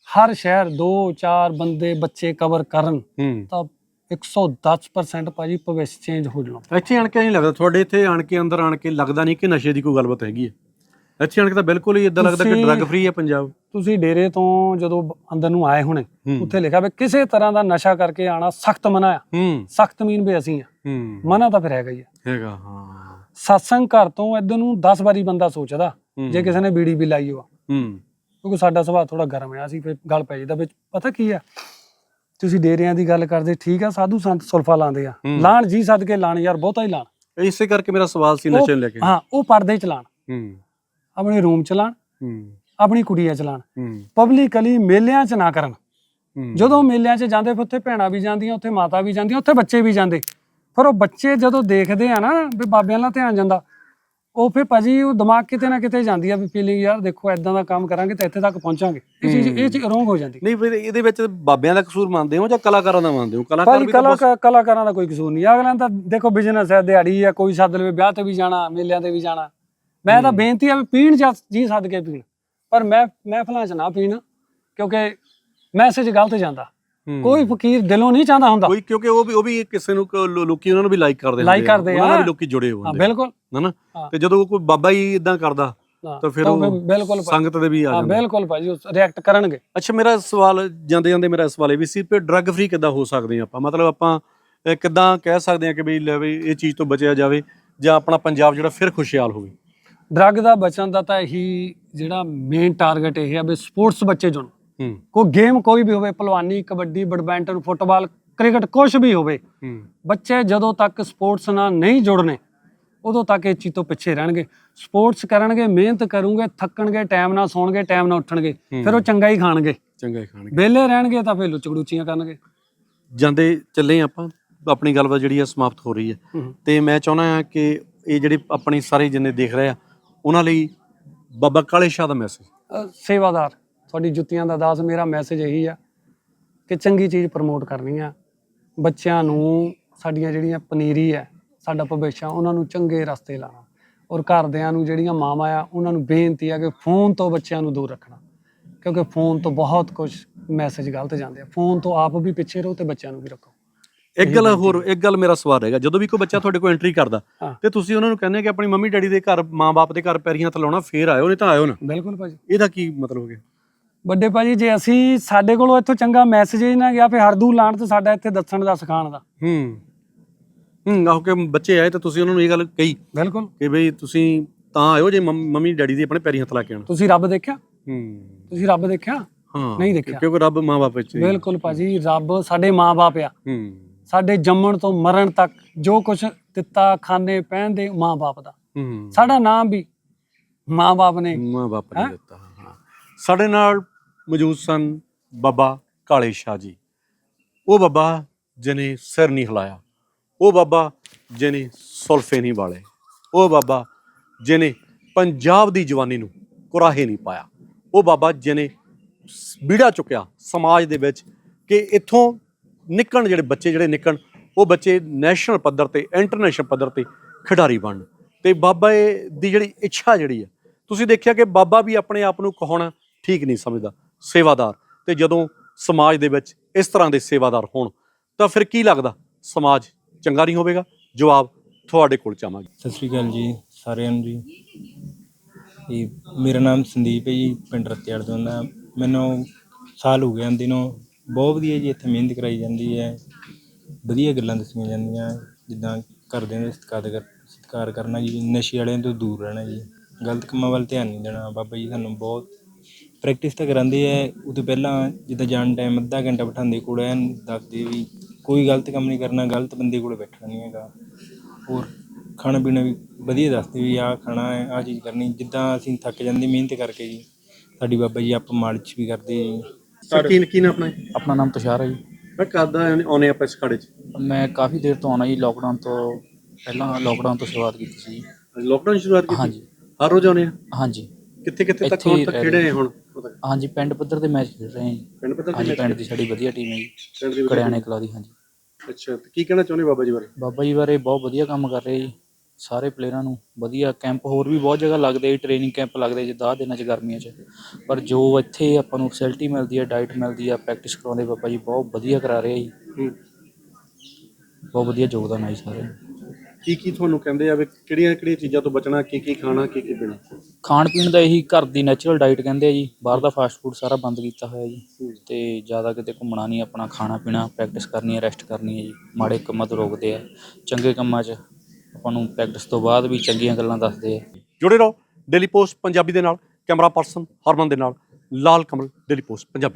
ਹਰ ਸ਼ਹਿਰ ਦੋ ਚਾਰ ਬੰਦੇ ਬੱਚੇ ਕਵਰ ਕਰਨ ਤਾਂ 110% ਭਾਜੀ ਭਵਿੱਖ ਚੇਂਜ ਹੋ ਜਾਣਾ। ਇੱਥੇ ਆਣ ਕੇ ਨਹੀਂ ਲੱਗਦਾ। ਤੁਹਾਡੇ ਇੱਥੇ ਆਣ ਕੇ ਅੰਦਰ ਆਣ ਕੇ ਲੱਗਦਾ ਨਹੀਂ ਕਿ ਨਸ਼ੇ ਦੀ ਕੋਈ ਗੱਲਬਾਤ ਹੈਗੀ ਹੈ। ਇੱਥੇ ਆਣ ਕੇ ਤਾਂ ਬਿਲਕੁਲ ਹੀ ਇਦਾਂ ਲੱਗਦਾ ਕਿ ਡਰੱਗ ਫ੍ਰੀ ਹੈ ਪੰਜਾਬ। ਤੁਸੀਂ ਡੇਰੇ ਤੋਂ ਜਦੋਂ ਅੰਦਰ ਨੂੰ ਆਏ ਹੋਣੇ ਉੱਥੇ ਲਿਖਿਆ ਵੀ ਕਿਸੇ ਤਰ੍ਹਾਂ ਦਾ ਨਸ਼ਾ ਕਰਕੇ ਆਣਾ ਸਖਤ ਮਨਾ ਆ। ਹੂੰ। ਸਖਤ ਮੀਨ ਵੀ ਅਸੀਂ ਆ। ਹੂੰ। ਮਨਾ ਤਾਂ ਫਿਰ ਹੈਗਾ ਹੀ ਆ। ਹੈਗਾ ਹਾਂ। ਸਤਸੰਗ ਘਰ ਤੋਂ ਇਧਰ ਨੂੰ 10 ਵਾਰੀ ਬੰਦਾ ਸੋਚਦਾ ਹੂੰ। ਜੇ ਕਿਸੇ ਨੇ ਬੀੜੀ ਵੀ ਲਾਈ ਹੋਆ। ਹੂੰ। ਕਿਉਂਕਿ ਸਾਡਾ ਸੁਭਾਅ ਥੋੜਾ ਗਰਮ ਆ ਅਸੀਂ ਫਿਰ ਗੱਲ ਪੈ ਜਾਂਦਾ ਵਿੱਚ ਪਤਾ ਕੀ ਆ? ਤੁਸੀਂ ਡੇਰਿਆਂ ਦੀ ਗੱਲ ਕਰਦੇ ਠੀਕ ਆ ਸਾਧੂ ਸੰਤ ਸੁਲਫਾ ਲਾਉਂਦੇ ਆ। ਹੂੰ। ਲਾਣ ਜੀ ਸਦਕੇ ਲਾਣ ਯਾਰ ਬਹੁਤਾ ਹੀ ਲਾਣ। ਇਸੇ ਕਰਕੇ ਮੇਰਾ ਸਵਾਲ ਸੀ ਨਸ਼ੇ ਨੂੰ ਲੈ ਕੇ। ਹਾਂ ਉਹ ਪਰਦੇ ਚ ਲਾਣ। ਹੂੰ। ਆਪਣੇ ਰੂਮ ਚ ਲਾਣ। ਹੂੰ। ਆਪਣੀ ਕੁੜੀਆਂ ਚ ਲਾਣ। ਹੂੰ। ਪਬਲਿਕਲੀ ਮੇਲਿਆਂ ਚ ਨਾ ਕਰਨ। ਹੂੰ। ਜਦੋਂ ਮੇਲਿਆਂ 'ਚ ਜਾਂਦੇ ਫਿਰ ਉੱਥੇ ਭੈਣਾਂ ਵੀ ਜਾਂਦੀਆਂ ਉੱਥੇ ਮਾਤਾ ਵੀ ਜਾਂਦੀਆਂ ਉੱਥੇ ਬੱਚੇ ਵੀ ਜਾਂਦੇ। ਫਿਰ ਉਹ ਬੱਚੇ ਜਦੋਂ ਦੇਖਦੇ ਆ ਨਾ ਵੀ ਬਾਬਿਆਂ ਨਾਲ ਧਿਆਨ ਜਾਂਦਾ ਉਹ ਫਿਰ ਭਾਜੀ ਉਹ ਦਿਮਾਗ ਕਿਤੇ ਨਾ ਕਿਤੇ ਜਾਂਦੀ ਆ ਵੀ ਫੀਲਿੰਗ ਯਾਰ ਦੇਖੋ ਐਦਾਂ ਦਾ ਕੰਮ ਕਰਾਂਗੇ ਤਾਂ ਇੱਥੇ ਤੱਕ ਪਹੁੰਚਾਂਗੇ। ਇਹ ਚੀਜ਼ ਇਹ ਚੀਜ਼ ਰੋਂਗ ਹੋ ਜਾਂਦੀ। ਨਹੀਂ ਫਿਰ ਇਹਦੇ ਵਿੱਚ ਬਾਬਿਆਂ ਦਾ ਕਸੂਰ ਮੰਨਦੇ ਹੋ ਜਾਂ ਕਲਾਕਾਰਾਂ ਦਾ ਮੰਨਦੇ ਹੋ? ਕਲਾਕਾਰ ਵੀ ਤਾਂ ਕਲਾਕਾਰਾਂ ਦਾ ਕੋਈ ਕਸੂਰ ਨਹੀਂ। ਅਗਲਿਆਂ ਦਾ ਦੇਖੋ ਬਿਜ਼ਨਸ ਹੈ ਦਿਹਾੜੀ ਹੈ ਕੋਈ ਸੱਦ ਲਵੇ ਵਿਆਹ ਤੇ ਵੀ ਜਾਣਾ ਮੇਲਿਆਂ ਤੇ ਵੀ ਜਾਣਾ। ਮੈਂ ਤਾਂ ਬੇਨਤੀ ਆ ਵੀ ਪੀਣ ਜਾਂ ਜੀ ਸੱਦ ਕੇ ਪੀਣ। ਪਰ ਮੈਂ ਮਹਿਫਲਾਂ 'ਚ ਨਾ ਪੀਣ ਕਿਉਂਕਿ ਮੈਸੇਜ ਗਲਤ ਜਾਂਦਾ। ਕੋਈ ਫਕੀਰ ਦਿਲੋਂ ਨਹੀਂ ਚਾਹੁੰਦਾ ਹੁੰਦਾ। ਕੋਈ ਕਿਉਂਕਿ ਉਹ ਵੀ ਉਹ ਵੀ ਕਿਸੇ ਨੂੰ ਕ- ਲੋ- ਲੋਕੀ ਉਹਨਾਂ ਨੂੰ ਵੀ ਲਾਈਕ ਕਰਦੇ Like ਹੁੰਦੇ ਆ, ਕਰਦੇ ਉਹਨਾਂ ਨਾਲ ਆ। ਵੀ ਲੋਕੀ ਜੁੜੇ ਹਾਂ ਹੁੰਦੇ ਬਿਲਕੁਲ। ਹਨਾ ਹਾਂ। ਤੇ ਜਦੋਂ ਕੋਈ ਬਾਬਾ ਹੀ ਇਦਾਂ ਕਰਦਾ ਹਾਂ, ਤਾਂ ਫਿਰ ਉਹ ਬਿਲਕੁਲ ਸੰਗਤ ਦੇ ਵੀ ਆ ਹਾਂ ਜਾਂਦਾ ਬਿਲਕੁਲ ਭਾਜੀ ਰਿਐਕਟ ਕਰਨਗੇ। ਅੱਛਾ ਮੇਰਾ ਸਵਾਲ ਜਾਂਦੇ ਜਾਂਦੇ ਮੇਰਾ ਸਵਾਲ ਇਹ ਵੀ ਸੀ ਕਿ ਡਰੱਗ ਫ੍ਰੀ ਕਿੱਦਾਂ ਹੋ ਸਕਦੇ ਆ ਆਪਾਂ? ਮਤਲਬ ਆਪਾਂ ਅਹ, ਕਿੱਦਾਂ ਕਹਿ ਸਕਦੇ ਆ ਕਿ ਵੀ ਲੈ ਵੀ ਇਹ ਚੀਜ਼ ਤੋਂ ਬਚਿਆ ਜਾਵੇ ਜਾਂ ਆਪਣਾ ਪੰਜਾਬ ਜਿਹੜਾ ਫਿਰ ਖੁਸ਼ਹਾਲ ਹੋਵੇ? ਡਰੱਗ ਦਾ ਬਚਣ ਦਾ ਤਾਂ ਇਹੀ ਜਿਹੜਾ ਮੇਨ ਟਾਰਗੇਟ ਇਹ ਹੈ ਵੀ ਸਪੋਰਟਸ ਬੱਚੇ ਹੂੰ ਕੋਈ ਗੇਮ ਕੋਈ ਵੀ ਹੋਵੇ ਭਲਵਾਨੀ ਕਬੱਡੀ ਬੈਡਮਿੰਟਨ ਫੁੱਟਬਾਲ ਕ੍ਰਿਕਟ ਕੁਝ ਵੀ ਹੋਵੇ ਹੂੰ। ਬੱਚੇ ਜਦੋਂ ਤੱਕ ਸਪੋਰਟਸ ਨਾਲ ਨਹੀਂ ਜੁੜਨੇ ਉਦੋਂ ਤੱਕ ਇਹ ਚੀਜ਼ ਤੋਂ ਪਿੱਛੇ ਰਹਿਣਗੇ। ਸਪੋਰਟਸ ਕਰਨਗੇ ਮਿਹਨਤ ਕਰੂਗੇ ਥੱਕਣਗੇ ਟਾਈਮ ਨਾਲ ਸੌਣਗੇ ਟਾਈਮ ਨਾਲ ਉੱਠਣਗੇ ਫਿਰ ਉਹ ਚੰਗਾ ਹੀ ਖਾਣਗੇ। ਚੰਗਾ ਹੀ ਖਾਣਗੇ। ਵਿਹਲੇ ਰਹਿਣਗੇ ਤਾਂ ਫਿਰ ਲੁਚਗੜੂਚੀਆਂ ਕਰਨਗੇ। ਜਾਂਦੇ ਚੱਲੇ ਆਪਾਂ ਆਪਣੀ ਗੱਲਬਾਤ ਜਿਹੜੀ ਆ ਸਮਾਪਤ ਹੋ ਰਹੀ ਹੈ। ਤੇ ਮੈਂ ਚਾਹੁੰਦਾ ਹਾਂ ਕਿ ਇਹ ਜਿਹੜੇ ਆਪਣੀ ਸਾਰੇ ਜਿੰਨੇ ਦੇਖ ਰਹੇ ਆ ਉਹਨਾਂ ਲਈ ਬਾਬਾ ਕਾਲੇ ਸ਼ਾਹ ਦਾ ਮੈਸੇਜ ਸੇਵਾਦਾਰ। ਤੁਹਾਡੀ ਜੁੱਤੀਆਂ ਦਾ ਦਾਸ ਮੇਰਾ ਮੈਸੇਜ ਇਹੀ ਆ ਕਿ ਚੰਗੀ ਚੀਜ਼ ਪ੍ਰਮੋਟ ਕਰਨੀ ਆ। ਬੱਚਿਆਂ ਨੂੰ ਸਾਡੀਆਂ ਜਿਹੜੀਆਂ ਪਨੀਰੀ ਹੈ ਸਾਡਾ ਭਵਿੱਖ ਆ ਉਹਨਾਂ ਨੂੰ ਚੰਗੇ ਰਸਤੇ ਲਾਣਾ ਔਰ ਘਰਦਿਆਂ ਨੂੰ ਜਿਹੜੀਆਂ ਮਾਵਾਂ ਆ ਉਹਨਾਂ ਨੂੰ ਬੇਨਤੀ ਆ ਕਿ ਫੋਨ ਤੋਂ ਬੱਚਿਆਂ ਨੂੰ ਦੂਰ ਰੱਖਣਾ। ਕਿਉਂਕਿ ਫੋਨ ਤੋਂ ਬਹੁਤ ਕੁਝ ਮੈਸੇਜ ਗਲਤ ਜਾਂਦੇ ਆ। ਫੋਨ ਤੋਂ ਆਪ ਵੀ ਪਿੱਛੇ ਰਹੋ ਤੇ ਬੱਚਿਆਂ ਨੂੰ ਵੀ ਰੱਖੋ। ਇੱਕ ਗੱਲ ਹੋਰ ਇੱਕ ਗੱਲ ਮੇਰਾ ਸਵਾਲ ਰਹੇਗਾ ਜਦੋਂ ਵੀ ਕੋਈ ਬੱਚਾ ਤੁਹਾਡੇ ਕੋਲ ਐਂਟਰੀ ਕਰਦਾ। ਤੇ ਤੁਸੀਂ ਉਹਨਾਂ ਨੂੰ ਕਹਿੰਦੇ ਕਿ ਆਪਣੀ ਮੰਮੀ ਡੈਡੀ ਦੇ ਘਰ ਮਾਂ-ਬਾਪ ਦੇ ਘਰ ਪੈਰੀਆਂ ਹੱਥ ਲਾਉਣਾ ਫੇਰ ਆਇਓ ਨਹੀਂ ਤਾਂ ਆਇਓ ਨਾ। ਬਿਲਕੁਲ ਭਾਜੀ। ਇਹਦਾ ਕੀ ਮਤਲਬ ਹੋ ਗਿਆ? ਵੱਡੇ ਭਾਜੀ ਜੇ ਅਸੀਂ ਸਾਡੇ ਕੋਲੋਂ ਇੱਥੋਂ ਚੰਗਾ ਮੈਸੇਜ ਹੀ ਨਾ ਗਿਆ ਫਿਰ ਹਰਦੂ ਲਾਣ ਤੇ ਸਾਡਾ ਇੱਥੇ ਦੱਸਣ ਦਾ ਸਿਖਾਉਣ ਦਾ। ਹੂੰ। ਹੂੰ ਆਹੋ ਕਿ ਬੱਚੇ ਆਏ ਤਾਂ ਤੁਸੀਂ ਉਹਨਾਂ ਨੂੰ ਇਹ ਗੱਲ ਕਹੀ ਬਿਲਕੁਲ। ਕਿ ਬਈ ਤੁਸੀਂ ਤਾਂ ਆਇਓ ਜੇ ਮੰਮ- ਡੈਡੀ ਦੇ ਆਪਣੇ ਪੈਰੀਂ ਹੱਥ ਲਾ ਕੇ ਆਉਣਾ। ਤੁਸੀਂ ਰੱਬ ਦੇਖਿਆ? ਹੂੰ। ਤੁਸੀਂ ਰੱਬ ਦੇਖਿਆ? ਹਾਂ ਨਹੀਂ ਦੇਖਿਆ। ਕਿਉਂਕਿ ਰੱਬ ਮਾਂ-ਬਾਪ ਵਿੱਚ ਬਿਲਕੁਲ ਭਾਜੀ ਰੱਬ ਸਾਡੇ ਮਾਪੇ ਆ। ਹੂੰ। ਸਾਡੇ ਜੰਮਣ ਤੋਂ ਮਰਨ ਤੱਕ ਜੋ ਕੁਝ ਦਿੱਤਾ ਖਾਣੇ ਪਹਿਨ ਦੇ ਮਾਪੇ ਦਾ। ਹੂੰ। ਸਾਡਾ ਨਾਮ ਵੀ ਮਾਪੇ ਨੇ। ਮਾਂ-ਬਾਪ ਨੇ? ਦਿੱਤਾ ਹਾਂ। ਸਾਡੇ ਨਾਲ ਮੌਜੂਦ ਸਨ ਬਾਬਾ ਕਾਲੇ ਸ਼ਾਹ ਜੀ। ਉਹ ਬਾਬਾ ਜਿਹਨੇ ਸਿਰ ਨਹੀਂ ਹਿਲਾਇਆ। ਉਹ ਬਾਬਾ ਜਿਹਨੇ ਸੁਲਫੇ ਨਹੀਂ ਵਾਲੇ ਉਹ ਬਾਬਾ ਜਿਹਨੇ ਪੰਜਾਬ ਦੀ ਜਵਾਨੀ ਨੂੰ ਕੁਰਾਹੇ ਨਹੀਂ ਪਾਇਆ। ਉਹ ਬਾਬਾ ਜਿਹਨੇ ਬੀੜਾ ਚੁੱਕਿਆ ਸਮਾਜ ਦੇ ਵਿੱਚ ਕਿ ਇੱਥੋਂ ਨਿਕਲਣ ਜਿਹੜੇ ਬੱਚੇ ਜਿਹੜੇ ਨਿਕਲਣ, ਉਹ ਬੱਚੇ ਨੈਸ਼ਨਲ ਪੱਧਰ ਤੇ, ਇੰਟਰਨੈਸ਼ਨਲ ਪੱਧਰ ਤੇ ਖਿਡਾਰੀ ਬਣਨ। ਤੇ ਬਾਬਾ ਦੀ ਜਿਹੜੀ ਇੱਛਾ ਜਿਹੜੀ ਆ ਤੁਸੀਂ ਦੇਖਿਆ ਕਿ ਬਾਬਾ ਵੀ ਆਪਣੇ ਆਪ ਨੂੰ ਕਹਾਉਣਾ ਠੀਕ ਨਹੀਂ ਸਮਝਦਾ। ਸੇਵਾਦਾਰ ਤੇ ਜਦੋਂ ਸਮਾਜ ਦੇ ਵਿੱਚ ਇਸ ਤਰ੍ਹਾਂ ਦੇ ਸੇਵਾਦਾਰ ਹੋਣ, ਤਾਂ ਫਿਰ ਕੀ ਲੱਗਦਾ? ਸਮਾਜ ਚੰਗਾ ਨਹੀਂ ਹੋਵੇਗਾ? ਜਵਾਬ ਤੁਹਾਡੇ ਕੋਲ ਚਾਹਾਂਗੇ। ਸਤਿ ਸ਼੍ਰੀ ਅਕਾਲ ਜੀ, ਸਾਰਿਆਂ ਨੂੰ ਜੀ। ਇਹ ਮੇਰਾ ਨਾਮ ਸੰਦੀਪ ਹੈ ਜੀ, ਪਿੰਡ ਰਤਿਆੜ ਤੋਂ ਦਾ ਮੈਨੂੰ ਸਾਲ ਹੋ ਗਿਆ ਆਉਂਦੇ ਨੂੰ। ਬਹੁਤ ਵਧੀਆ ਜੀ, ਇੱਥੇ ਮਿਹਨਤ ਕਰਾਈ ਜਾਂਦੀ ਹੈ। ਵਧੀਆ ਗੱਲਾਂ ਦੱਸੀਆਂ ਜਾਂਦੀਆਂ। ਜਿੱਦਾਂ ਘਰਦਿਆਂ ਦਾ ਸਤਿਕਾਰ ਕਰ, ਸਤਿਕਾਰ ਕਰਨਾ ਜੀ, ਨਸ਼ੇ ਵਾਲਿਆਂ ਤੋਂ ਦੂਰ ਰਹਿਣਾ ਜੀ। ਗਲਤ ਕੰਮਾਂ ਵੱਲ ਧਿਆਨ ਨਹੀਂ ਦੇਣਾ। ਬਾਬਾ ਜੀ, ਸਾਨੂੰ ਬਹੁਤ ਪ੍ਰੈਕਟਿਸ ਤਾਂ ਕਰਾਉਂਦੇ ਆ ਉਹ ਤੋਂ ਪਹਿਲਾਂ ਜਿੱਦਾਂ ਜਾਣ ਟਾਈਮ ਅੱਧਾ ਘੰਟਾ ਬਿਠਾਉਂਦੇ ਕੋਲ ਐਨ ਦੱਸਦੇ ਵੀ ਕੋਈ ਗਲਤ ਕੰਮ ਨਹੀਂ ਕਰਨਾ ਗਲਤ ਬੰਦੇ ਕੋਲ ਬੈਠਣਾ ਨਹੀਂ ਹੈਗਾ। ਹੋਰ ਖਾਣਾ ਪੀਣਾ ਵੀ ਵਧੀਆ ਦੱਸਦੇ ਵੀ ਆਹ ਖਾਣਾ ਹੈ ਆਹ ਚੀਜ਼ ਕਰਨੀ ਜਿੱਦਾਂ ਅਸੀਂ ਥੱਕ ਜਾਂਦੇ ਮਿਹਨਤ ਕਰਕੇ ਜੀ। ਸਾਡੀ ਬਾਬਾ ਜੀ ਆਪ ਮਾਲਿਸ਼ ਵੀ ਕਰਦੇ ਜੀ। ਕੀ ਕੀ ਨਾ ਆਪਣਾ ਆਪਣਾ ਨਾਮ ਤੁਸ਼ਾਰ ਹੈ ਜੀ। ਮੈਂ ਕਰਦਾ ਆਉਨੇ ਆਪਾਂ ਇਸ ਖੜੇ 'ਚ। ਮੈਂ ਕਾਫੀ ਦੇਰ ਤੋਂ ਆਉਣਾ ਜੀ ਲੋਕਡਾਊਨ ਤੋਂ ਪਹਿਲਾਂ ਲੋਕਡਾਊਨ ਤੋਂ ਸ਼ੁਰੂਆਤ ਕੀਤੀ ਸੀ ਜੀ। ਲੋਕਡਾਊਨ ਸ਼ੁਰੂਆਤ ਕੀਤੀ? ਹਾਂਜੀ। ਹਰ ਰੋਜ਼ ਆਉਨੇ ਆ? ਹਾਂਜੀ। ਕਿੱਥੇ ਕਿੱਥੇ ਤੱਕ ਇੱਥੇ ਹੁਣ ਹੀ ਤੱਕ ਰਹਿ ਰਹੇ ਹੁਣ ਹਾਂਜੀ ਪਿੰਡ ਪੱਧਰ ਦੇ ਮੈਚ ਖੇਡ ਰਹੇ ਹਾਂ ਜੀ। ਪਿੰਡ ਪੱਧਰ ਤੇ ਹਾਂਜੀ ਪਿੰਡ ਦੀ ਸਾਡੀ ਵਧੀਆ ਟੀਮ ਹੈ ਜੀ। ਪਿੰਡ ਦੀ ਵਧੀਆ ਕੜਿਆਣੇ ਕਲਾ ਦੀ ਹਾਂਜੀ। ਅੱਛਾ ਤੇ ਕੀ ਕਹਿਣਾ ਚਾਹੁੰਦੇ ਬਾਬਾ ਜੀ ਬਾਰੇ? ਬਾਬਾ ਜੀ ਬਾਰੇ ਬਹੁਤ ਵਧੀਆ ਕੰਮ ਕਰ ਰਹੇ ਜੀ ਸਾਰੇ ਪਲੇਅਰਾਂ ਨੂੰ ਵਧੀਆ ਕੈਂਪ ਹੋਰ ਵੀ ਬਹੁਤ ਜਗ੍ਹਾ ਲੱਗਦੇ ਜੀ ਟ੍ਰੇਨਿੰਗ ਕੈਂਪ ਲੱਗਦੇ ਜਿੱਦਾਂ ਆਹ ਦਿਨਾਂ 'ਚ ਗਰਮੀਆਂ 'ਚ। ਪਰ ਜੋ ਇੱਥੇ ਆਪਾਂ ਨੂੰ ਫੈਸਿਲਿਟੀ ਮਿਲਦੀ ਹੈ ਡਾਈਟ ਮਿਲਦੀ ਹੈ ਪ੍ਰੈਕਟਿਸ ਕਰਾਉਂਦੇ ਬਾਬਾ ਜੀ ਬਹੁਤ ਵਧੀਆ ਕਰਾ ਰਹੇ ਆ ਜੀ। ਹੂੰ। ਬਹੁਤ ਵਧੀਆ ਯੋਗਦਾਨ ਹੈ ਜੀ ਸਾਰੇ ਕੀ ਕੀ ਤੁਹਾਨੂੰ ਕਹਿੰਦੇ ਆ ਵੀ ਕਿਹੜੀਆਂ ਕਿਹੜੀਆਂ ਚੀਜ਼ਾਂ ਤੋਂ ਬਚਣਾ ਕੀ ਕੀ ਖਾਣਾ ਕੀ ਕੀ ਪੀਣਾ? ਖਾਣ ਪੀਣ ਦਾ ਇਹੀ ਘਰ ਦੀ ਨੈਚੁਰਲ ਡਾਈਟ ਕਹਿੰਦੇ ਆ ਜੀ। ਬਾਹਰ ਦਾ ਫਾਸਟ ਫੂਡ ਸਾਰਾ ਬੰਦ ਕੀਤਾ ਹੋਇਆ ਜੀ। ਤੇ ਜ਼ਿਆਦਾ ਕਿਤੇ ਘੁੰਮਣਾ ਨਹੀਂ ਆਪਣਾ ਖਾਣਾ ਪੀਣਾ ਪ੍ਰੈਕਟਿਸ ਕਰਨੀ ਹੈ ਰੈਸਟ ਕਰਨੀ ਹੈ ਜੀ। ਮਾੜੇ ਕੰਮਾਂ ਤੋਂ ਰੋਕਦੇ ਆ। ਚੰਗੇ ਕੰਮਾਂ 'ਚ ਆਪਾਂ ਨੂੰ ਪ੍ਰੈਕਟਿਸ ਤੋਂ ਬਾਅਦ ਵੀ ਚੰਗੀਆਂ ਗੱਲਾਂ ਦੱਸਦੇ ਆ। ਜੁੜੇ ਰਹੋ ਡੇਲੀ ਪੋਸਟ ਪੰਜਾਬੀ ਦੇ ਨਾਲ ਕੈਮਰਾ ਪਰਸਨ ਹਰਮਨ ਦੇ ਨਾਲ ਲਾਲ ਕਮਲ ਡੇਲੀ ਪੋਸਟ ਪੰਜਾਬੀ।